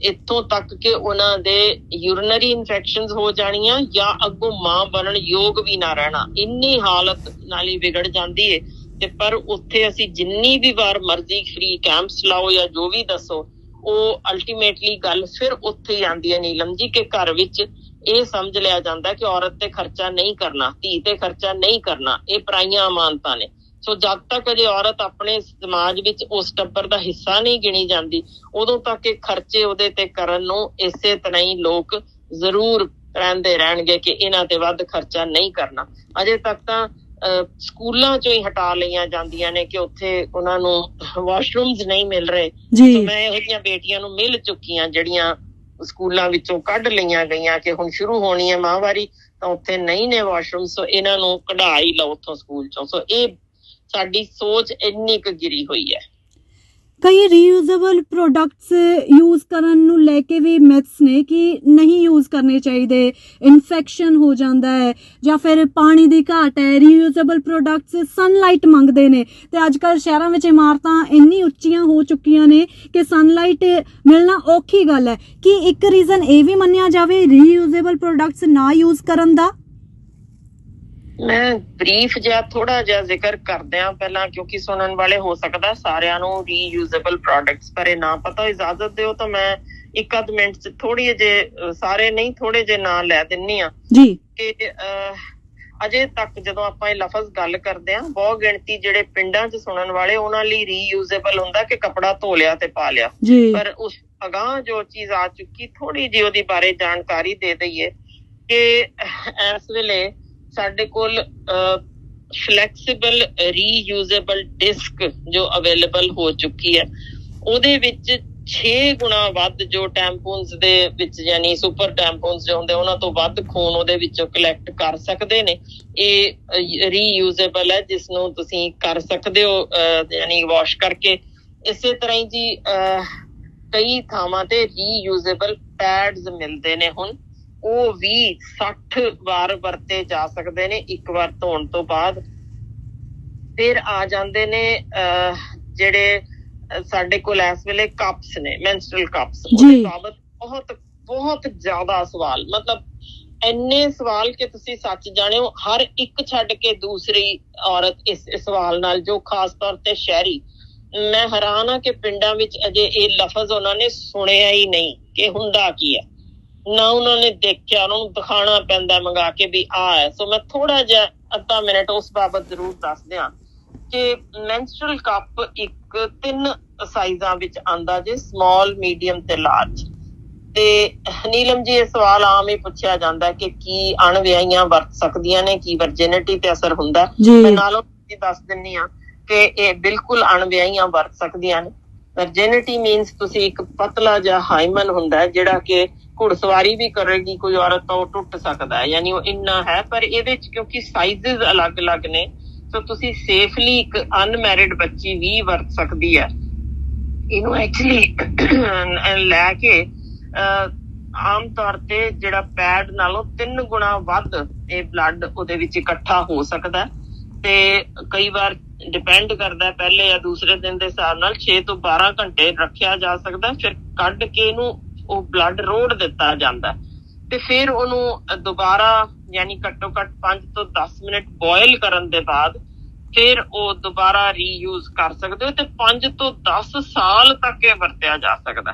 B: ਇੱਥੋਂ ਤੱਕ ਕਿ ਉਹਨਾਂ ਦੇ ਯੂਰਿਨਰੀ ਇਨਫੈਕਸ਼ਨਸ ਹੋ ਜਾਣੀਆਂ ਜਾਂ ਅੱਗੋਂ ਮਾਂ ਬਣਨ ਯੋਗ ਵੀ ਨਾ ਰਹਿਣਾ। ਇੰਨੀ ਹਾਲਤ ਨਾਲ ਹੀ ਵਿਗੜ ਜਾਂਦੀ ਏ। ਤੇ ਪਰ ਉੱਥੇ ਅਸੀਂ ਜਿੰਨੀ ਵੀ ਵਾਰ ਮਰਜ਼ੀ ਫ੍ਰੀ ਕੈਂਪਸ ਲਾਓ ਜਾਂ ਜੋ ਵੀ ਦੱਸੋ, ਉਹ ਅਲਟੀਮੇਟਲੀ ਗੱਲ ਫਿਰ ਉੱਥੇ ਹੀ ਆਂਦੀ ਹੈ ਨੀਲਮ ਜੀ ਕਿ ਘਰ ਵਿੱਚ ਇਹ ਸਮਝ ਲਿਆ ਜਾਂਦਾ ਕਿ ਔਰਤ ਤੇ ਖਰਚਾ ਨਹੀਂ ਕਰਨਾ, ਧੀ ਤੇ ਖਰਚਾ ਨਹੀਂ ਕਰਨਾ, ਇਹ ਪਰਾਈਆਂ ਅਮਾਨਤਾਂ ਨੇ। ਸੋ ਜਦ ਤੱਕ ਅਜੇ ਔਰਤ ਆਪਣੇ ਸਮਾਜ ਵਿੱਚ ਉਸ ਟੱਬਰ ਦਾ ਹਿੱਸਾ ਨਹੀਂ ਗਿਣੀ ਜਾਂਦੀ, ਉਦੋਂ ਤੱਕ ਇਹ ਖਰਚੇ ਉਹਦੇ ਤੇ ਕਰਨ ਨੂੰ ਇਸੇ ਤਰ੍ਹਾਂ ਹੀ ਲੋਕ ਜ਼ਰੂਰ ਰਹਿੰਦੇ ਰਹਿਣਗੇ ਕਿ ਇਹਨਾਂ ਤੇ ਵੱਧ ਖਰਚਾ ਨਹੀਂ ਕਰਨਾ। ਅਜੇ ਤੱਕ ਤਾਂ ਸਕੂਲਾਂ ਚੋਂ ਹੀ ਹਟਾ ਲਈਆਂ ਜਾਂਦੀਆਂ ਨੇ ਕਿ ਉੱਥੇ ਉਹਨਾਂ ਨੂੰ ਵਾਸ਼ਰੂਮਸ ਨਹੀਂ ਮਿਲ ਰਹੇ। ਸੋ ਮੈਂ ਇਹੋ ਜਿਹੀਆਂ ਬੇਟੀਆਂ ਨੂੰ ਮਿਲ ਚੁੱਕੀਆਂ ਜਿਹੜੀਆਂ ਸਕੂਲਾਂ ਵਿੱਚੋਂ ਕੱਢ ਲਈਆਂ ਗਈਆਂ ਕਿ ਹੁਣ ਸ਼ੁਰੂ ਹੋਣੀ ਹੈ ਮਾਹਵਾਰੀ ਤਾਂ ਉੱਥੇ ਨਹੀਂ ਨੇ ਵਾਸ਼ਰੂਮ ਸੋ ਇਹਨਾਂ ਨੂੰ ਕਢਾ ਹੀ ਲਓ ਉੱਥੋਂ ਸਕੂਲ ਚੋਂ। ਸੋ ਇਹ ਸਾਡੀ ਸੋਚ ਇੰਨੀ ਕੁ ਗਿਰੀ ਹੋਈ ਹੈ।
A: ਕਈ ਰੀਯੂਜ਼ੇਬਲ ਪ੍ਰੋਡਕਟਸ ਯੂਜ਼ ਕਰਨ ਨੂੰ ਲੈ ਕੇ ਵੀ ਮਿਥਸ ਨੇ ਕਿ ਨਹੀਂ ਯੂਜ਼ ਕਰਨੇ ਚਾਹੀਦੇ ਇਨਫੈਕਸ਼ਨ ਹੋ ਜਾਂਦਾ ਹੈ, ਜਾਂ ਫਿਰ ਪਾਣੀ ਦੀ ਘਾਟ ਹੈ ਰੀਯੂਜ਼ੇਬਲ ਪ੍ਰੋਡਕਟਸ ਸਨਲਾਈਟ ਮੰਗਦੇ ਨੇ। ਤੇ ਅੱਜ ਕੱਲ ਸ਼ਹਿਰਾਂ ਵਿੱਚ ਇਮਾਰਤਾਂ ਇੰਨੀ ਉੱਚੀਆਂ ਹੋ ਚੁੱਕੀਆਂ ਨੇ ਕਿ ਸਨਲਾਈਟ ਮਿਲਣਾ ਔਖੀ ਗੱਲ ਹੈ। ਕਿ ਇੱਕ ਰੀਜ਼ਨ ਇਹ ਵੀ ਮੰਨਿਆ ਜਾਵੇ ਰੀਯੂਜ਼ੇਬਲ ਪ੍ਰੋਡਕਟਸ ਨਾ ਯੂਜ਼ ਕਰਨ ਦਾ?
B: ਮੈਂ ਬਰੀਫ ਜਿਹਾ ਥੋੜਾ ਜਿਹਾ ਜ਼ਿਕਰ ਕਰਦਿਆਂ ਪਹਿਲਾਂ ਕਿਉਂਕਿ ਸੁਣਨ ਵਾਲੇ ਹੋ ਸਕਦਾ ਸਾਰਿਆਂ ਨੂੰ ਰੀਯੂਜ਼ੇਬਲ ਪ੍ਰੋਡਕਟਸ ਬਾਰੇ ਨਾ ਪਤਾ ਇਜਾਜ਼ਤ ਦਿਓ ਤਾਂ ਮੈਂ ਇੱਕ ਅੱਧ ਮਿੰਟ ਚ ਥੋੜੀ ਅਹ, ਸਾਰੇ ਨਹੀਂ ਥੋੜੇ ਜਿਹੇ ਨਾਂ ਲੈ ਦਿੰਨੀ ਆ
A: ਜੀ।
B: ਕਿ ਅਜੇ ਤੱਕ ਜਦੋਂ ਆਪਾਂ ਇਹ ਲਫ਼ਜ਼ ਗੱਲ ਕਰਦੇ ਆ ਬਹੁਤ ਗਿਣਤੀ ਜਿਹੜੇ ਪਿੰਡਾਂ 'ਚ ਸੁਣਨ ਵਾਲੇ ਉਹਨਾਂ ਲਈ ਰੀਯੂਜ਼ੇਬਲ ਹੁੰਦਾ ਕਿ ਕਪੜਾ ਧੋ ਲਿਆ ਤੇ ਪਾ ਲਿਆ।
A: ਜੀ।
B: ਪਰ ਉਸ ਅਗਾਂਹ ਜੋ ਚੀਜ਼ ਆ ਚੁੱਕੀ ਥੋੜੀ ਜਿਹੀ ਉਹਦੀ ਬਾਰੇ ਜਾਣਕਾਰੀ ਦੇ ਦਈਏ ਕਿ ਇਸ ਵੇਲੇ ਸਾਡੇ ਕੋਲ ਫਲੈਕਸੀਬਲ ਰੀਯੂਜ਼ੇਬਲ ਡਿਸਕ ਜੋ ਅਵੇਲੇਬਲ ਹੋ ਚੁੱਕੀ ਹੈ। ਉਹਦੇ ਵਿੱਚ 6 ਗੁਣਾ ਵੱਧ ਜੋ ਟੈਂਪੂਨਸ ਦੇ ਵਿੱਚ ਯਾਨੀ ਸੁਪਰ ਟੈਂਪੂਨਸ ਜੋ ਹੁੰਦੇ ਉਹਨਾਂ ਤੋਂ ਵੱਧ ਖੂਨ ਉਹਦੇ ਵਿੱਚੋਂ ਕਲੈਕਟ ਕਰ ਸਕਦੇ ਨੇ। ਇਹ ਰੀਯੂਜ਼ੇਬਲ ਹੈ ਜਿਸ ਨੂੰ ਤੁਸੀਂ ਕਰ ਸਕਦੇ ਹੋ ਅਹ, ਯਾਨੀ ਵਾਸ਼ ਕਰਕੇ। ਇਸੇ ਤਰ੍ਹਾਂ ਹੀ ਜੀ ਕਈ ਥਾਵਾਂ ਤੇ ਰੀਯੂਜ਼ੇਬਲ ਪੈਡਸ ਮਿਲਦੇ ਨੇ ਹੁਣ। ਉਹ ਵੀ 60 ਵਾਰ ਵਰਤੇ ਜਾ ਸਕਦੇ ਨੇ ਇੱਕ ਵਾਰ ਧੋਣ ਤੋਂ ਬਾਅਦ। ਫਿਰ ਆ ਜਾਂਦੇ ਨੇ ਜਿਹੜੇ ਸਾਡੇ ਕੋਲ ਇਸ ਵੇਲੇ ਕੱਪਸ ਨੇ ਮੈਂਸਟਰਲ ਕੱਪਸ। ਉਹਦੇ ਬਾਬਤ ਬਹੁਤ ਬਹੁਤ ਜ਼ਿਆਦਾ ਸਵਾਲ। ਮਤਲਬ ਇੰਨੇ ਸਵਾਲ ਕਿ ਤੁਸੀਂ ਸੱਚ ਜਾਣਿਓ ਹਰ ਇੱਕ ਛੱਡ ਕੇ ਦੂਸਰੀ ਔਰਤ ਇਸ ਇਸ ਸਵਾਲ ਨਾਲ ਜੋ ਖਾਸ ਤੌਰ ਤੇ ਸ਼ਹਿਰੀ। ਮੈਂ ਹੈਰਾਨ ਆ ਕਿ ਪਿੰਡਾਂ ਵਿੱਚ ਅਜੇ ਇਹ ਲਫ਼ਜ਼ ਉਹਨਾਂ ਨੇ ਸੁਣਿਆ ਹੀ ਨਹੀਂ ਕਿ ਹੁੰਦਾ ਕੀ ਹੈ। ਨਾ ਉਹਨਾਂ ਨੇ ਦੇਖਿਆ ਉਹਨਾਂ ਨੂੰ ਦਿਖਾਣਾ ਪੈਂਦਾ ਮੰਗਾ ਕੇ ਵੀ ਆ ਹੈ। ਸੋ ਮੈਂ ਥੋੜਾ ਜਿਹਾ ਅੱਧਾ ਮਿੰਟ ਉਸ ਬਾਬਤ ਜ਼ਰੂਰ ਦੱਸ ਦਿਆਂ ਕਿ ਮੈਂਸਟਰਲ ਕੱਪ ਇੱਕ ਤਿੰਨ ਸਾਈਜ਼ਾਂ ਵਿੱਚ ਆਂਦਾ ਜੇ ਸਮਾਲ ਮੀਡੀਅਮ ਤੇ ਲਾਰਜ ਤੇ ਨੀਲਮ ਜੀ ਇਹ ਸਵਾਲ ਆਮ ਹੀ ਪੁੱਛਿਆ ਜਾਂਦਾ ਕਿ ਕੀ ਅਣਵਿਆਹੀਆਂ ਵਰਤ ਸਕਦੀਆਂ ਨੇ ਕੀ ਵਰਜਿਨਿਟੀ ਤੇ ਅਸਰ ਹੁੰਦਾ ਮੈਂ ਨਾਲੋਂ ਵੀ ਦੱਸ ਦਿੰਨੀ ਆ ਕਿ ਇਹ ਬਿਲਕੁਲ ਅਣਵਿਆਹੀਆਂ ਵਰਤ ਸਕਦੀਆਂ ਨੇ। ਵਰਜਿਨਿਟੀ ਮੀਨਸ ਤੁਸੀਂ ਇੱਕ ਪਤਲਾ ਜਿਹਾ ਹਾਈਮਨ ਹੁੰਦਾ ਜਿਹੜਾ ਕਿ ਘੁੜਸਵਾਰੀ ਵੀ ਕਰੇਗੀ, ਕੋਈ ਔਰਤ ਤਾਂ ਉਹ ਟੁੱਟ ਸਕਦਾ ਹੈ। ਯਾਨੀ ਉਹ ਇੰਨਾ ਹੈ, ਪਰ ਇਹਦੇ ਚ ਕਿਉਂਕਿ ਸਾਈਜ਼ਸ ਅਲੱਗ-ਅਲੱਗ ਨੇ, ਸੋ ਤੁਸੀਂ ਸੇਫਲੀ ਇੱਕ ਅਨਮੈਰਿਡ ਬੱਚੀ ਵੀ ਵਰਤ ਸਕਦੀ ਹੈ। ਇਹਨੂੰ ਐਕਚੁਅਲੀ ਲੈ ਕੇ ਆਮ ਤੌਰ ਤੇ ਜਿਹੜਾ ਪੈਡ ਨਾਲੋਂ 3 ਗੁਣਾ ਵੱਧ ਇਹ ਬਲੱਡ ਉਹਦੇ ਵਿੱਚ ਇਕੱਠਾ ਹੋ ਸਕਦਾ ਤੇ ਕਈ ਵਾਰ ਡਿਪੈਂਡ ਕਰਦਾ ਪਹਿਲੇ ਜਾਂ ਦੂਸਰੇ ਦਿਨ ਦੇ ਹਿਸਾਬ ਨਾਲ 6 ਤੋਂ 12 ਘੰਟੇ ਰੱਖਿਆ ਜਾ ਸਕਦਾ ਫਿਰ ਕੱਢ ਕੇ ਇਹਨੂੰ ਉਹ ਬਲੱਡ ਰੋੜ ਦਿੱਤਾ ਜਾਂਦਾ ਤੇ ਫਿਰ ਉਹਨੂੰ ਦੁਬਾਰਾ ਯਾਨੀ ਘੱਟੋ ਘੱਟ 5 ਤੋਂ 10 ਮਿੰਟ ਬੋਇਲ ਕਰਨ ਦੇ ਬਾਅਦ ਫਿਰ ਉਹ ਦੁਬਾਰਾ ਰੀਯੂਜ਼ ਕਰ ਸਕਦੇ ਹੋ ਤੇ 5 ਤੋਂ 10 ਸਾਲ ਤੱਕ ਇਹ ਵਰਤਿਆ ਜਾ ਸਕਦਾ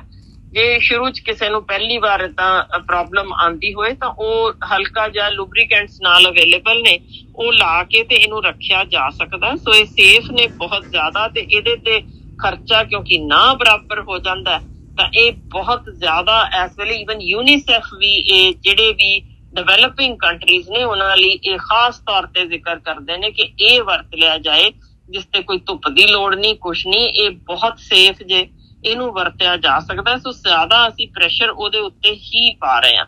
B: ਜੇ ਸ਼ੁਰੂ ਚ ਕਿਸੇ ਨੂੰ ਪਹਿਲੀ ਵਾਰ ਤਾਂ ਪ੍ਰੋਬਲਮ ਆਂਦੀ ਹੋਏ ਤਾਂ ਉਹ ਹਲਕਾ ਜਿਹਾ ਲੁਬਰੀਕੈਂਟਸ ਨਾਲ ਅਵੇਲੇਬਲ ਨੇ ਉਹ ਲਾ ਕੇ ਤੇ ਇਹਨੂੰ ਰੱਖਿਆ ਜਾ ਸਕਦਾ ਸੋ ਇਹ ਸੇਫ ਨੇ ਬਹੁਤ ਜ਼ਿਆਦਾ ਤੇ ਇਹਦੇ ਤੇ ਖਰਚਾ ਕਿਉਂਕਿ ਨਾ ਬਰਾਬਰ ਹੋ ਜਾਂਦਾ ਹੈ, ਤਾਂ ਇਹ ਬਹੁਤ ਜ਼ਿਆਦਾ ਇਸ ਵੇਲੇ ਇਵਨ ਯੂਨੀਸੈਫ ਵੀ ਇਹ ਜਿਹੜੇ ਵੀ ਡਿਵੈਲਪਿੰਗ ਕੰਟਰੀਜ਼ ਨੇ ਉਹਨਾਂ ਲਈ ਇਹ ਖਾਸ ਤੌਰ ਤੇ ਜ਼ਿਕਰ ਕਰਦੇ ਨੇ ਕਿ ਇਹ ਵਰਤ ਲਿਆ ਜਾਏ ਜਿਸ ਤੇ ਕੋਈ ਧੁੱਪ ਦੀ ਲੋੜ ਨਹੀਂ ਕੁਛ ਨਹੀਂ ਇਹ ਬਹੁਤ ਸੇਫ ਜੇ ਇਹਨੂੰ ਵਰਤਿਆ ਜਾ ਸਕਦਾ। ਸੋ ਜ਼ਿਆਦਾ ਅਸੀਂ ਪ੍ਰੈਸ਼ਰ ਉਹਦੇ ਉੱਤੇ ਹੀ ਪਾ ਰਹੇ ਹਾਂ।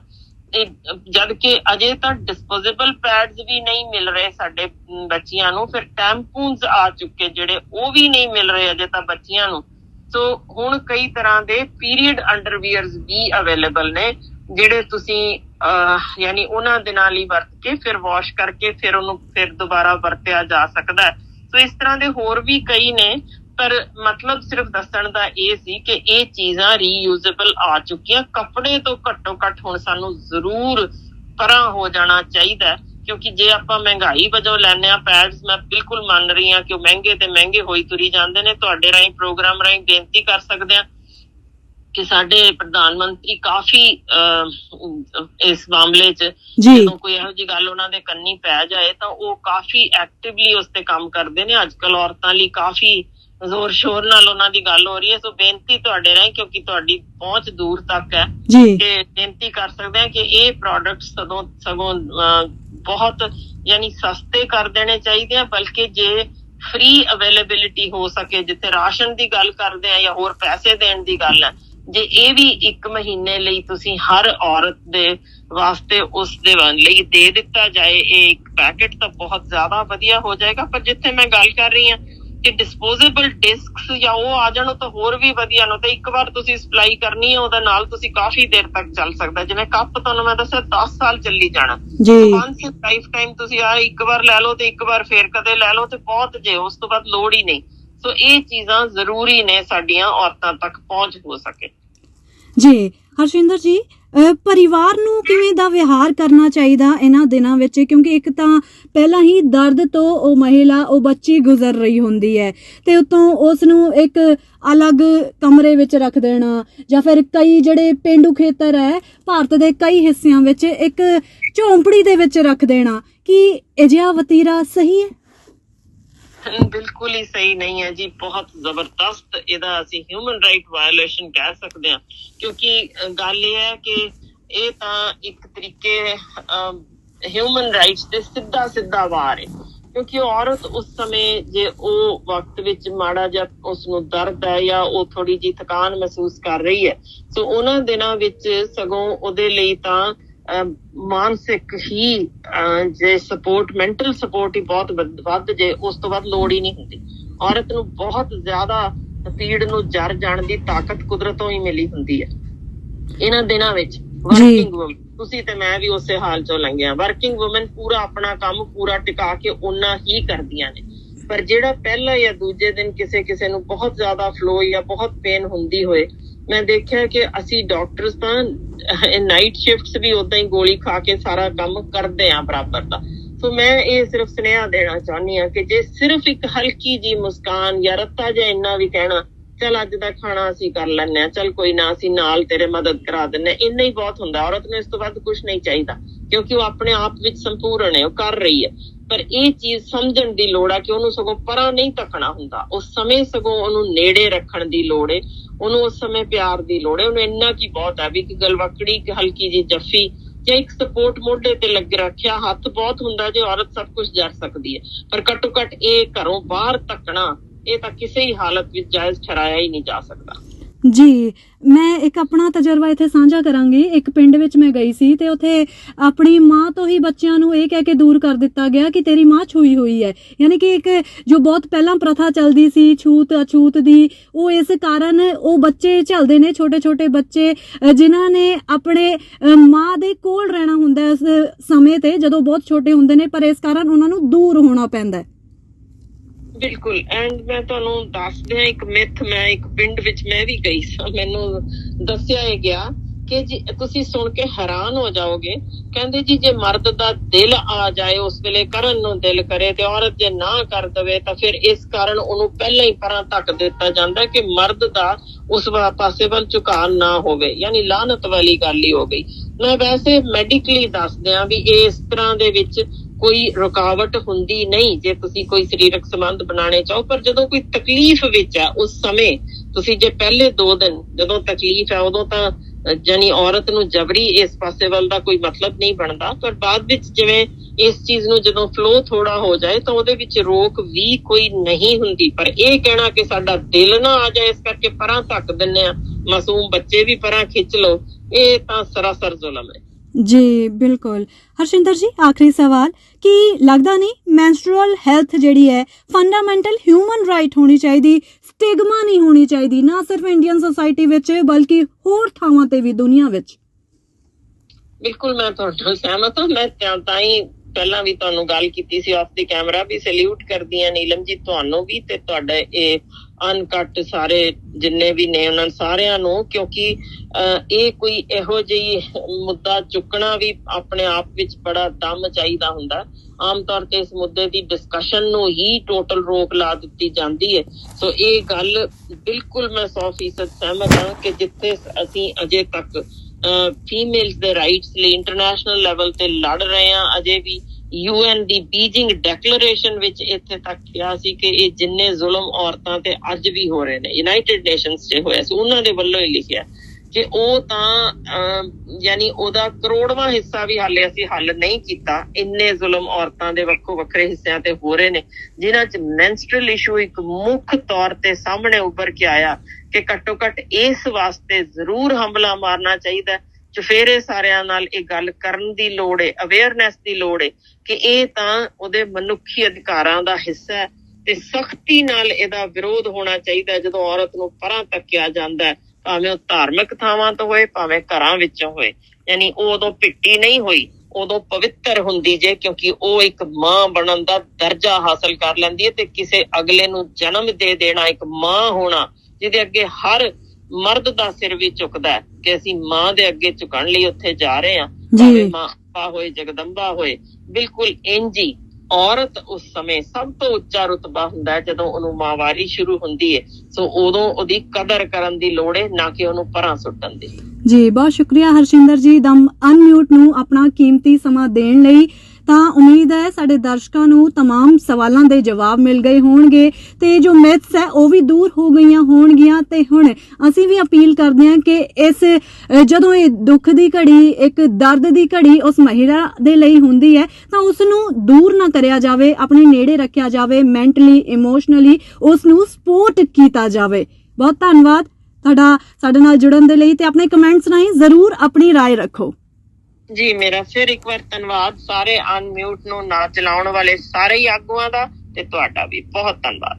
B: ਇਹ ਜਦ ਕਿ ਅਜੇ ਤਾਂ ਡਿਸਪੋਜ਼ੇਬਲ ਪੈਡਸ ਵੀ ਨਹੀਂ ਮਿਲ ਰਹੇ ਸਾਡੇ ਅਮ, ਬੱਚਿਆਂ ਨੂੰ ਫਿਰ ਟੈਂਪੂਨਸ ਆ ਚੁੱਕੇ ਜਿਹੜੇ ਉਹ ਵੀ ਨਹੀਂ ਮਿਲ ਰਹੇ ਅਜੇ ਤਾਂ ਬੱਚਿਆਂ ਨੂੰ। ਸੋ ਹੁਣ ਕਈ ਤਰ੍ਹਾਂ ਦੇ ਪੀਰੀਅਡ ਅੰਡਰਵੀਅਰਸ ਵੀ ਅਵੇਲੇਬਲ ਨੇ ਜਿਹੜੇ ਤੁਸੀਂ ਯਾਨੀ ਉਹਨਾਂ ਦੇ ਨਾਲ ਹੀ ਵਰਤ ਕੇ ਫਿਰ ਵਾਸ਼ ਕਰਕੇ ਫਿਰ ਉਹਨੂੰ ਫਿਰ ਦੁਬਾਰਾ ਵਰਤਿਆ ਜਾ ਸਕਦਾ ਹੈ। ਸੋ ਇਸ ਤਰ੍ਹਾਂ ਦੇ ਹੋਰ ਵੀ ਕਈ ਨੇ ਪਰ ਮਤਲਬ ਸਿਰਫ ਦੱਸਣ ਦਾ ਇਹ ਸੀ ਕਿ ਇਹ ਚੀਜ਼ਾਂ ਰੀਯੂਜ਼ੇਬਲ ਆ ਚੁੱਕੀਆਂ। ਕੱਪੜੇ ਤੋਂ ਘੱਟੋ ਘੱਟ ਹੁਣ ਸਾਨੂੰ ਜ਼ਰੂਰ ਪਰਾਂ ਹੋ ਜਾਣਾ ਚਾਹੀਦਾ ਹੈ, ਕਿਉਂਕਿ ਜੇ ਆਪਾਂ ਮਹਿੰਗਾਈ ਵਜੋਂ ਲੈਨੇ ਆ ਪੈਡਸ ਮੈਂ ਬਿਲਕੁਲ ਮੰਨ ਰਹੀ ਹਾਂ ਕਿ ਉਹ ਮਹਿੰਗੇ ਤੇ ਮਹਿੰਗੇ ਹੋਈ ਤੁਰੀ ਜਾਂਦੇ ਨੇ। ਤੁਹਾਡੇ ਰਾਹੀਂ ਪ੍ਰੋਗਰਾਮ ਰਾਹੀਂ ਬੇਨਤੀ ਕਰ ਸਕਦੇ ਆ ਕਿ ਸਾਡੇ ਪ੍ਰਧਾਨ ਮੰਤਰੀ ਕਾਫੀ ਇਸ ਮਾਮਲੇ 'ਚ
A: ਜੀ।
B: ਜਦੋਂ ਕੋਈ ਇਹੋ ਜਿਹੀ ਗੱਲ ਉਹਨਾਂ ਦੇ ਕੰਨੀ ਪੈ ਜਾਏ ਤਾਂ ਉਹ ਕਾਫੀ ਐਕਟਿਵਲੀ ਉਸ ਤੇ ਕੰਮ ਕਰਦੇ ਨੇ। ਅੱਜ ਕੱਲ ਔਰਤਾਂ ਲਈ ਕਾਫੀ ਜ਼ੋਰ ਸ਼ੋਰ ਨਾਲ ਉਹਨਾਂ ਦੀ ਗੱਲ ਹੋ ਰਹੀ ਹੈ। ਸੋ ਬੇਨਤੀ ਤੁਹਾਡੇ ਰਾਹੀਂ ਕਿਉਂਕਿ ਤੁਹਾਡੀ ਪਹੁੰਚ ਦੂਰ ਤੱਕ ਹੈ
A: ਜੀ।
B: ਕਿ ਬੇਨਤੀ ਕਰ ਸਕਦੇ ਹਾਂ ਕਿ ਇਹ ਪ੍ਰੋਡਕਟਸ ਸਗੋਂ ਸਗੋਂ ਬਹੁਤ, ਯਾਨੀ ਸਸਤੇ ਕਰ ਦੇਣੇ ਚਾਹੀਦੇ ਆ, ਬਲਕਿ ਜੇ ਫ੍ਰੀ ਅਵੇਲੇਬਿਲਿਟੀ ਹੋ ਸਕੇ, ਜਿੱਥੇ ਰਾਸ਼ਨ ਦੀ ਗੱਲ ਕਰਦੇ ਆ ਜਾਂ ਹੋਰ ਪੈਸੇ ਦੇਣ ਦੀ ਗੱਲ ਹੈ ਜੇ ਇਹ ਵੀ ਇੱਕ ਮਹੀਨੇ ਲਈ ਤੁਸੀਂ ਹਰ ਔਰਤ ਦੇ ਵਾਸਤੇ ਉਸ ਦੇ ਲਈ ਦੇ ਦਿੱਤਾ ਜਾਏ, ਇਹ ਇੱਕ ਪੈਕੇਟ ਤਾਂ ਬਹੁਤ ਜ਼ਿਆਦਾ ਵਧੀਆ ਹੋ ਜਾਏਗਾ, ਪਰ ਜਿੱਥੇ ਮੈਂ ਗੱਲ ਕਰ ਰਹੀ ਹਾਂ ਕਿ ਡਿਸਪੋਜ਼ੇਬਲ ਡਿਸਕਸ ਜਾਂ ਉਹ ਆ ਜਾਣ ਤਾਂ ਹੋਰ ਵੀ ਵਧੀਆ ਨੂੰ। ਤੇ ਇੱਕ ਵਾਰ ਤੁਸੀਂ ਸਪਲਾਈ ਕਰਨੀ ਹੈ ਉਹਦੇ ਨਾਲ ਤੁਸੀਂ ਕਾਫੀ ਦੇਰ ਤੱਕ ਚੱਲ ਸਕਦਾ ਜਿਵੇਂ ਕੱਪ ਤੁਹਾਨੂੰ ਮੈਂ ਦੱਸਿਆ 10 ਸਾਲ ਚੱਲੀ ਜਾਣਾ।
A: ਜੀ।
B: ਵਾਂਸ ਲਾਈਫ ਟਾਈਮ ਤੁਸੀਂ ਆ ਇੱਕ ਵਾਰ ਲੈ ਲਓ ਤੇ ਇੱਕ ਵਾਰ ਫੇਰ ਕਦੇ ਲੈ ਲਓ ਤੇ ਬਹੁਤ ਜੇ ਉਸ ਤੋਂ ਬਾਅਦ ਲੋੜ ਹੀ ਨਹੀਂ। ਸੋ ਇਹ ਚੀਜ਼ਾਂ ਜ਼ਰੂਰੀ ਨੇ ਸਾਡੀਆਂ ਔਰਤਾਂ ਤੱਕ ਪਹੁੰਚ ਹੋ ਸਕੇ।
A: ਜੀ, ਹਰਸ਼ਿੰਦਰ ਜੀ ਪਰਿਵਾਰ ਨੂੰ ਕਿਵੇਂ ਦਾ ਵਿਹਾਰ ਕਰਨਾ ਚਾਹੀਦਾ ਇਹਨਾਂ ਦਿਨਾਂ ਵਿੱਚ? ਕਿਉਂਕਿ ਇੱਕ ਤਾਂ ਪਹਿਲਾਂ ਹੀ ਦਰਦ ਤੋਂ ਉਹ ਮਹਿਲਾ, ਉਹ ਬੱਚੀ ਗੁਜ਼ਰ ਰਹੀ ਹੁੰਦੀ ਹੈ ਤੇ ਉਤੋਂ ਉਸ ਨੂੰ ਇੱਕ ਅਲੱਗ ਕਮਰੇ ਵਿੱਚ ਰੱਖ ਦੇਣਾ ਜਾਂ ਫਿਰ ਕਈ ਜਿਹੜੇ ਪਿੰਡੂ ਖੇਤਰ ਹੈ, ਭਾਰਤ ਦੇ ਕਈ ਹਿੱਸਿਆਂ ਵਿੱਚ ਇੱਕ ਝੌਂਪੜੀ ਦੇ ਵਿੱਚ ਰੱਖ ਦੇਣਾ। ਕੀ ਅਜਿਹਾ ਵਤੀਰਾ ਸਹੀ ਹੈ?
B: ਬਿਲਕੁਲ ਹੀ ਸਹੀ ਨਹੀਂ ਹੈ ਜੀ, ਬਹੁਤ ਜ਼ਬਰਦਸਤ ਇਹਦਾ ਅਸੀਂ ਹਿਊਮਨ ਰਾਈਟ ਵਾਇਓਲੇਸ਼ਨ ਕਹਿ ਸਕਦੇ ਹਾਂ। ਕਿਉਂਕਿ ਗੱਲ ਇਹ ਹੈ ਕਿ ਇਹ ਤਾਂ ਇੱਕ ਤਰੀਕੇ ਹਿਊਮਨ ਰਾਈਟਸ ਤੇ ਸਿੱਧਾ ਸਿੱਧਾ ਵਾਰ ਹੈ। ਕਿਉਂਕਿ ਔਰਤ ਉਸ ਸਮੇਂ ਜੇ ਉਹ ਵਕਤ ਵਿੱਚ ਮਾੜਾ ਜਿਹਾ ਉਸ ਨੂੰ ਦਰਦ ਹੈ ਜਾਂ ਉਹ ਥੋੜੀ ਜੀ ਥਕਾਨ ਮਹਿਸੂਸ ਕਰ ਰਹੀ ਹੈ, ਸੋ ਉਹਨਾਂ ਦਿਨਾਂ ਵਿੱਚ ਸਗੋਂ ਉਹਦੇ ਲਈ ਤਾਂ ਮਾਨਸਿਕ ਹੀ ਜੇ ਸਪੋਰਟ ਮੈਂਟਲ ਸਪੋਰਟ ਹੀ ਬਹੁਤ ਵੱਧ- ਵੱਧ ਜੇ ਉਸ ਤੋਂ ਬਾਅਦ ਲੋੜ ਹੀ ਨਹੀਂ ਹੁੰਦੀ। ਔਰਤ ਨੂੰ ਬਹੁਤ ਜ਼ਿਆਦਾ ਪੀੜ ਨੂੰ ਜਰ ਜਾਣ ਦੀ ਤਾਕਤ ਕੁਦਰਤੋਂ ਹੀ ਮਿਲੀ ਹੁੰਦੀ ਹੈ। ਇਹਨਾਂ ਦਿਨਾਂ ਵਿੱਚ ਵਰਕਿੰਗ ਵੂਮਨ ਤੁਸੀਂ ਤੇ ਮੈਂ ਵੀ ਉਸੇ ਹਾਲ ਚੋਂ ਲੰਘਿਆ ਵਰਕਿੰਗ ਵੂਮਨ ਪੂਰਾ ਆਪਣਾ ਕੰਮ ਪੂਰਾ ਟਿਕਾ ਕੇ ਉਹਨਾਂ ਹੀ ਕਰਦੀਆਂ ਨੇ। ਪਰ ਜਿਹੜਾ ਪਹਿਲਾ ਜਾਂ ਦੂਜੇ ਦਿਨ ਕਿਸੇ ਕਿਸੇ ਨੂੰ ਬਹੁਤ ਜ਼ਿਆਦਾ ਫਲੋ ਜਾਂ ਬਹੁਤ ਪੇਨ ਹੁੰਦੀ ਹੋਏ ਮੈਂ ਦੇਖਿਆ ਕਿ ਅਸੀਂ ਡਾਕਟਰਸ ਤਾਂ ਨਾਈਟ ਸ਼ਿਫਟਸ ਵੀ ਉਦਾਂ ਹੀ ਗੋਲੀ ਖਾ ਕੇ ਸਾਰਾ ਕੰਮ ਕਰਦੇ ਆ ਬਰਾਬਰ ਦਾ। ਸੋ ਮੈਂ ਇਹ ਸਿਰਫ ਸੁਨੇਹਾ ਦੇਣਾ ਚਾਹੁੰਦੀ ਆ ਕਿ ਜੇ ਸਿਰਫ ਇੱਕ ਹਲਕੀ ਜੀ ਮੁਸਕਾਨ ਜਾਂ ਰੱਤਾ ਜਿਹਾ ਇੰਨਾ ਵੀ ਕਹਿਣਾ, ਚਲ ਅੱਜ ਦਾ ਖਾਣਾ ਅਸੀਂ ਕਰ ਲੈਣੇ ਆ ਚਲ ਕੋਈ ਨਾ ਅਸੀਂ ਨਾਲ ਤੇਰੇ ਮਦਦ ਕਰਾ ਦਿੰਨੇ ਆ ਇੰਨਾ ਹੀ ਬਹੁਤ ਹੁੰਦਾ, ਔਰਤ ਨੂੰ ਇਸ ਤੋਂ ਵੱਧ ਕੁਝ ਨਹੀਂ ਚਾਹੀਦਾ, ਕਿਉਂਕਿ ਉਹ ਆਪਣੇ ਆਪ ਵਿੱਚ ਸੰਪੂਰਨ ਹੈ, ਉਹ ਕਰ ਰਹੀ ਹੈ। ਪਰ ਇਹ ਚੀਜ਼ ਸਮਝਣ ਦੀ ਲੋੜ ਆ ਕਿ ਉਹਨੂੰ ਸਗੋਂ ਪਰਾਂ ਨਹੀਂ ਤੱਕਣਾ ਹੁੰਦਾ। ਉਸ ਸਮੇਂ ਸਗੋਂ ਉਹਨੂੰ ਨੇੜੇ ਰੱਖਣ ਦੀ ਲੋੜ ਏ। ਉਹਨੂੰ ਉਸ ਸਮੇਂ ਪਿਆਰ ਦੀ ਲੋੜ ਏ। ਉਹਨੂੰ ਇੰਨਾ ਕੀ ਬਹੁਤ ਹੈ ਵੀ ਇੱਕ ਗਲਵਕੜੀ ਹਲਕੀ ਜੀ ਜੱਫੀ ਜਾਂ ਇੱਕ ਸਪੋਰਟ ਮੋਢੇ ਤੇ ਲੱਗ ਰੱਖਿਆ ਹੱਥ ਬਹੁਤ ਹੁੰਦਾ ਜੇ ਔਰਤ ਸਭ ਕੁਝ ਜਰ ਸਕਦੀ ਹੈ ਪਰ ਘੱਟੋ ਘੱਟ ਇਹ ਘਰੋਂ ਬਾਹਰ ਤੱਕਣਾ ਇਹ ਤਾਂ ਕਿਸੇ ਹੀ ਹਾਲਤ ਵਿੱਚ ਜਾਇਜ਼ ਠਹਿਰਾਇਆ ਹੀ ਨਹੀਂ ਜਾ ਸਕਦਾ।
A: ਜੀ, ਮੈਂ ਇੱਕ ਆਪਣਾ ਤਜਰਬਾ ਇੱਥੇ ਸਾਂਝਾ ਕਰਾਂਗੀ। ਇੱਕ ਪਿੰਡ ਵਿੱਚ ਮੈਂ ਗਈ ਸੀ ਤੇ ਉੱਥੇ ਆਪਣੀ ਮਾਂ ਤੋਂ ਹੀ ਬੱਚਿਆਂ ਨੂੰ ਇਹ ਕਹਿ ਕੇ ਦੂਰ ਕਰ ਦਿੱਤਾ ਗਿਆ ਕਿ ਤੇਰੀ ਮਾਂ ਛੂਈ ਹੋਈ ਹੈ। ਯਾਨੀ ਕਿ ਇੱਕ ਜੋ ਬਹੁਤ ਪਹਿਲਾਂ ਪ੍ਰਥਾ ਚੱਲਦੀ ਸੀ, ਛੂਤ, ਅਛੂਤ ਦੀ, ਉਹ ਇਸ ਕਾਰਨ ਉਹ ਬੱਚੇ ਝਲਦੇ ਨੇ ਛੋਟੇ ਛੋਟੇ ਬੱਚੇ ਜਿਨ੍ਹਾਂ ਨੇ ਆਪਣੇ ਮਾਂ ਦੇ ਕੋਲ ਰਹਿਣਾ ਹੁੰਦਾ ਹੈ ਉਸ ਸਮੇਂ ਤੇ, ਜਦੋਂ ਬਹੁਤ ਛੋਟੇ ਹੁੰਦੇ ਨੇ, ਪਰ ਇਸ ਕਾਰਨ ਉਹਨਾਂ ਨੂੰ ਦੂਰ ਹੋਣਾ ਪੈਂਦਾ ਹੈ।
B: ਬਿਲਕੁਲ ਐਂਡ ਮੈਂ ਤੁਹਾਨੂੰ ਦੱਸ ਦਿਆਂ ਇੱਕ ਮਿਥ ਮੈਂ ਇੱਕ ਪਿੰਡ ਵਿੱਚ ਮੈਂ ਵੀ ਗਈ ਸਾਂ, ਮੈਨੂੰ ਦੱਸਿਆ ਇਹ ਗਿਆ ਕਿ ਜੀ, ਤੁਸੀਂ ਸੁਣ ਕੇ ਹੈਰਾਨ ਹੋ ਜਾਓਗੇ, ਕਹਿੰਦੇ ਜੀ, ਜੇ ਮਰਦ ਦਾ ਦਿਲ ਆ ਜਾਏ, ਉਸ ਵੇਲੇ ਕਰਨ ਨੂੰ ਦਿਲ ਕਰੇ ਤੇ ਔਰਤ ਜੇ ਨਾ ਕਰ ਦਵੇ, ਤਾਂ ਫਿਰ ਇਸ ਕਾਰਨ ਉਹਨੂੰ ਪਹਿਲਾਂ ਹੀ ਪਰਾਂ ਧੱਕ ਦਿੱਤਾ ਜਾਂਦਾ ਕਿ ਮਰਦ ਦਾ ਉਸ ਪਾਸੇ ਵੱਲ ਝੁਕਾਅ ਨਾ ਹੋਵੇ, ਯਾਨੀ ਲਾਨਤ ਵਾਲੀ ਗੱਲ ਹੀ ਹੋ ਗਈ। ਮੈਂ ਵੈਸੇ ਮੈਡੀਕਲੀ ਦੱਸਦਿਆਂ ਵੀ ਇਸ ਤਰ੍ਹਾਂ ਦੇ ਵਿੱਚ ਕੋਈ ਰੁਕਾਵਟ ਹੁੰਦੀ ਨਹੀਂ ਜੇ ਤੁਸੀਂ ਕੋਈ ਸਰੀਰਕ ਸੰਬੰਧ ਬਣਾਉਣੇ ਚਾਹੋ, ਪਰ ਜਦੋਂ ਕੋਈ ਤਕਲੀਫ ਵਿੱਚ ਹੈ ਉਸ ਸਮੇਂ ਤੁਸੀਂ ਜੇ ਪਹਿਲੇ 2 ਦਿਨ ਜਦੋਂ ਤਕਲੀਫ ਹੈ ਉਦੋਂ ਤਾਂ ਜਾਨੀ ਔਰਤ ਨੂੰ ਜਬਰੀ ਇਸ ਪਾਸੇ ਵੱਲ ਦਾ ਕੋਈ ਮਤਲਬ ਨਹੀਂ ਬਣਦਾ। ਪਰ ਬਾਅਦ ਵਿੱਚ ਜਿਵੇਂ ਇਸ ਚੀਜ਼ ਨੂੰ ਜਦੋਂ ਫਲੋ ਥੋੜਾ ਹੋ ਜਾਏ, ਤਾਂ ਉਹਦੇ ਵਿੱਚ ਰੋਕ ਵੀ ਕੋਈ ਨਹੀਂ ਹੁੰਦੀ। ਪਰ ਇਹ ਕਹਿਣਾ ਕਿ ਸਾਡਾ ਦਿਲ ਨਾ ਆ ਜਾਏ, ਇਸ ਕਰਕੇ ਪਰਾਂ ਧੱਕ ਦਿੰਨੇ ਆ। ਮਾਸੂਮ ਬੱਚੇ ਵੀ ਪਰਾਂ ਖਿੱਚ ਲਓ। ਇਹ ਤਾਂ ਸਰਾਸਰ ਜ਼ੁਲਮ ਹੈ।
A: ਜੀ, ਬਿਲਕੁਲ। ਹਰਸ਼ਿੰਦਰ ਜੀ, ਆਖਰੀ ਸਵਾਲ, ਕੀ ਲੱਗਦਾ ਨਹੀਂ ਮੈਂਸਟਰੂਅਲ ਹੈਲਥ ਜਿਹੜੀ ਹੈ ਫੰਡਾਮੈਂਟਲ ਹਿਊਮਨ ਰਾਈਟ ਹੋਣੀ ਚਾਹੀਦੀ ਸਟਿਗਮਾ ਨਹੀਂ ਹੋਣੀ ਚਾਹੀਦੀ, ਨਾ ਸਿਰਫ ਇੰਡੀਅਨ ਸੋਸਾਇਟੀ ਵਿੱਚ, ਬਲਕਿ ਹੋਰ ਥਾਵਾਂ ਤੇ ਵੀ ਦੁਨੀਆ ਵਿੱਚ?
B: ਬਿਲਕੁਲ, ਮੈਂ ਤੁਹਾਡੇ ਸਹਿਮਤ ਹਾਂ। ਮੈਂ ਤਾਂ ਹੀ ਪਹਿਲਾਂ ਵੀ ਤੁਹਾਨੂੰ ਗੱਲ ਕੀਤੀ ਸੀ ਆਫ ਦੀ ਕੈਮਰਾ ਵੀ ਸੈਲੂਟ ਕਰਦੀ ਆ ਨੀਲਮ ਜੀ, ਤੁਹਾਨੂੰ ਵੀ ਤੇ ਤੁਹਾਡੇ ਇਹ ਅਨਕਟ ਸਾਰੇ ਜਿੰਨੇ ਵੀ ਨੇ ਉਹਨਾਂ ਸਾਰਿਆਂ ਨੂੰ, ਕਿਉਂਕਿ ਇਹ ਕੋਈ ਇਹੋ ਜਿਹੀ ਮੁੱਦਾ ਚੁੱਕਣਾ ਵੀ ਆਪਣੇ ਆਪ ਵਿੱਚ ਬੜਾ ਦਮ ਚਾਹੀਦਾ ਹੁੰਦਾ। ਆਮ ਤੌਰ ਤੇ ਇਸ ਮੁੱਦੇ ਦੀ ਡਿਸਕਸ਼ਨ ਨੂੰ ਹੀ ਟੋਟਲ ਰੋਕ ਲਾ ਦਿੱਤੀ ਜਾਂਦੀ ਹੈ। ਸੋ ਇਹ ਗੱਲ ਬਿਲਕੁਲ ਮੈਂ 100% ਸਹਿਮਤ ਹਾਂ ਕਿ ਜਿੱਥੇ ਅਸੀਂ ਅਜੇ ਤੱਕ ਫੀਮੇਲਸ ਦੇ ਰਾਈਟਸ ਲਈ ਇੰਟਰਨੈਸ਼ਨਲ ਲੈਵਲ ਤੇ ਲੜ ਰਹੇ ਹਾਂ, ਅਜੇ ਵੀ ਯੂਐਨ ਦੀ ਬੀਜਿੰਗ ਡੈਕਲੇਰੇਸ਼ਨ ਵਿੱਚ ਇੱਥੇ ਤੱਕ ਕਿਹਾ ਸੀ ਕਿ ਇਹ ਜਿੰਨੇ ਜ਼ੁਲਮ ਔਰਤਾਂ ਤੇ ਅੱਜ ਵੀ ਹੋ ਰਹੇ ਨੇ ਯੂਨਾਈਟਿਡ ਨੇਸ਼ਨਸ 'ਚ ਹੋਇਆ ਸੀ, ਉਹਨਾਂ ਦੇ ਵੱਲੋਂ ਹੀ ਲਿਖਿਆ ਕਿ ਉਹ ਤਾਂ ਯਾਨੀ ਉਹਦਾ ਕਰੋੜਵਾਂ ਹਿੱਸਾ ਵੀ ਹਾਲੇ ਅਸੀਂ ਹੱਲ ਨਹੀਂ ਕੀਤਾ, ਇੰਨੇ ਜ਼ੁਲਮ ਔਰਤਾਂ ਦੇ ਵੱਖੋ ਵੱਖਰੇ ਹਿੱਸਿਆਂ ਤੇ ਹੋ ਰਹੇ ਨੇ, ਜਿਨ੍ਹਾਂ 'ਚ ਮੈਂਸਟਰਲ ਇਸ਼ੂ ਇੱਕ ਮੁੱਖ ਤੌਰ ਤੇ ਸਾਹਮਣੇ ਉੱਭਰ ਕੇ ਆਇਆ ਕਿ ਘੱਟੋ ਘੱਟ ਇਸ ਵਾਸਤੇ ਜ਼ਰੂਰ ਹਮਲਾ ਮਾਰਨਾ ਚਾਹੀਦਾ ਹੈ। ਚੁਫੇਰੇ ਸਾਰਿਆਂ ਨਾਲ ਇਹ ਗੱਲ ਕਰਨ ਦੀ ਲੋੜ ਹੈ ਅਵੇਅਰਨੈਸ ਦੀ ਲੋੜ ਹੈ ਕਿ ਇਹ ਤਾਂ ਉਹਦੇ ਮਨੁੱਖੀ ਅਧਿਕਾਰਾਂ ਦਾ ਹਿੱਸਾ ਹੈ ਤੇ ਸਖਤੀ ਨਾਲ ਇਹਦਾ ਵਿਰੋਧ ਹੋਣਾ ਚਾਹੀਦਾ ਜਦੋਂ ਔਰਤ ਨੂੰ ਪਰਾਂ ਤੱਕਿਆ ਜਾਂਦਾ ਹੈ ਭਾਵੇਂ ਉਹ ਧਾਰਮਿਕ ਥਾਵਾਂ ਤੋਂ ਹੋਏ, ਭਾਵੇਂ ਘਰਾਂ ਵਿੱਚੋਂ ਹੋਏ। ਯਾਨੀ ਉਹ ਉਦੋਂ ਪਿੱਟੀ ਨਹੀਂ ਹੋਈ, ਉਦੋਂ ਪਵਿੱਤਰ ਹੁੰਦੀ ਜੇ ਕਿਉਂਕਿ ਉਹ ਇੱਕ ਮਾਂ ਬਣਨ ਦਾ ਦਰਜਾ ਹਾਸਲ ਕਰ ਲੈਂਦੀ ਹੈ ਤੇ ਕਿਸੇ ਅਗਲੇ ਨੂੰ ਜਨਮ ਦੇ ਦੇਣਾ ਇੱਕ ਮਾਂ ਹੋਣਾ, ਜਿਹਦੇ ਅੱਗੇ ਹਰ ਮਰਦ ਦਾ ਸਿਰ ਵੀ ਝੁਕਦਾ ਕਿ ਅਸੀਂ ਮਾਂ ਦੇ ਅੱਗੇ ਝੁਕਣ ਲਈ ਉੱਥੇ ਜਾ ਰਹੇ ਹਾਂ।
A: ਜੀ।
B: ਭਾਵੇਂ ਮਾਂ ਆਪਾ ਹੋਏ ਜਗਦੰਬਾ ਹੋਏ ਬਿਲਕੁਲ ਇੰਜ। ਹੀ ਔਰਤ ਉਸ ਸਮੇਂ ਸਭ ਤੋਂ ਉੱਚਾ ਰੁਤਬਾ ਹੁੰਦਾ ਹੈ ਜਦੋਂ ਉਹਨੂੰ ਮਾਵਾਰੀ ਸ਼ੁਰੂ ਹੁੰਦੀ ਹੈ। ਸੋ ਉਦੋਂ ਉਹਦੀ ਕਦਰ ਕਰਨ ਦੀ ਲੋੜ ਹੈ ਨਾ ਕਿ ਉਹਨੂੰ ਪਰਾਂ ਸੁੱਟਣ ਦੀ।
A: ਜੀ ਬਹੁਤ ਸ਼ੁਕਰੀਆ ਹਰਸ਼ਿੰਦਰ ਜੀ। ਦਮ ਅਨਮਿਊਟ ਨੂੰ ਆਪਣਾ ਕੀਮਤੀ ਸਮਾਂ ਦੇਣ ਲਈ। ਤਾਂ ਉਮੀਦ ਹੈ ਸਾਡੇ ਦਰਸ਼ਕਾਂ ਨੂੰ तमाम ਸਵਾਲਾਂ ਦੇ ਜਵਾਬ ਮਿਲ ਗਏ ਹੋਣਗੇ ਤੇ ਜੋ ਮਿਥਸ ਹੈ ਉਹ ਵੀ ਦੂਰ ਹੋ ਗਈਆਂ ਹੋਣਗੀਆਂ ਤੇ ਹੁਣ ਅਸੀਂ ਵੀ ਅਪੀਲ ਕਰਦੇ ਹਾਂ ਕਿ ਇਸ ਅ, ਜਦੋਂ ਇਹ ਦੁੱਖ ਦੀ ਘੜੀ ਇੱਕ ਦਰਦ ਦੀ ਘੜੀ ਉਸ ਮਹਿਲਾ ਦੇ ਲਈ ਹੁੰਦੀ ਹੈ ਤਾਂ ਉਸ ਨੂੰ ਦੂਰ ਨਾ ਕਰਿਆ ਜਾਵੇ ਆਪਣੇ ਨੇੜੇ ਰੱਖਿਆ ਜਾਵੇ ਮੈਂਟਲੀ ਇਮੋਸ਼ਨਲੀ ਉਸ ਨੂੰ ਸਪੋਰਟ ਕੀਤਾ ਜਾਵੇ ਬਹੁਤ ਧੰਨਵਾਦ ਤੁਹਾਡਾ ਸਾਡੇ ਨਾਲ ਜੁੜਨ ਦੇ ਲਈ ਤੇ ਆਪਣੇ ਕਮੈਂਟਸ ਰਾਹੀਂ ਜ਼ਰੂਰ ਆਪਣੀ رائے ਰੱਖੋ
B: ਜੀ, ਮੇਰਾ ਫਿਰ ਇੱਕ ਵਾਰ ਧੰਨਵਾਦ ਸਾਰੇ ਅਨਮਿਊਟ ਨੂੰ ਨਾ ਚਲਾਉਣ ਵਾਲੇ ਸਾਰੇ ਹੀ ਆਗੂਆਂ ਦਾ ਤੇ ਤੁਹਾਡਾ ਵੀ ਬਹੁਤ ਧੰਨਵਾਦ।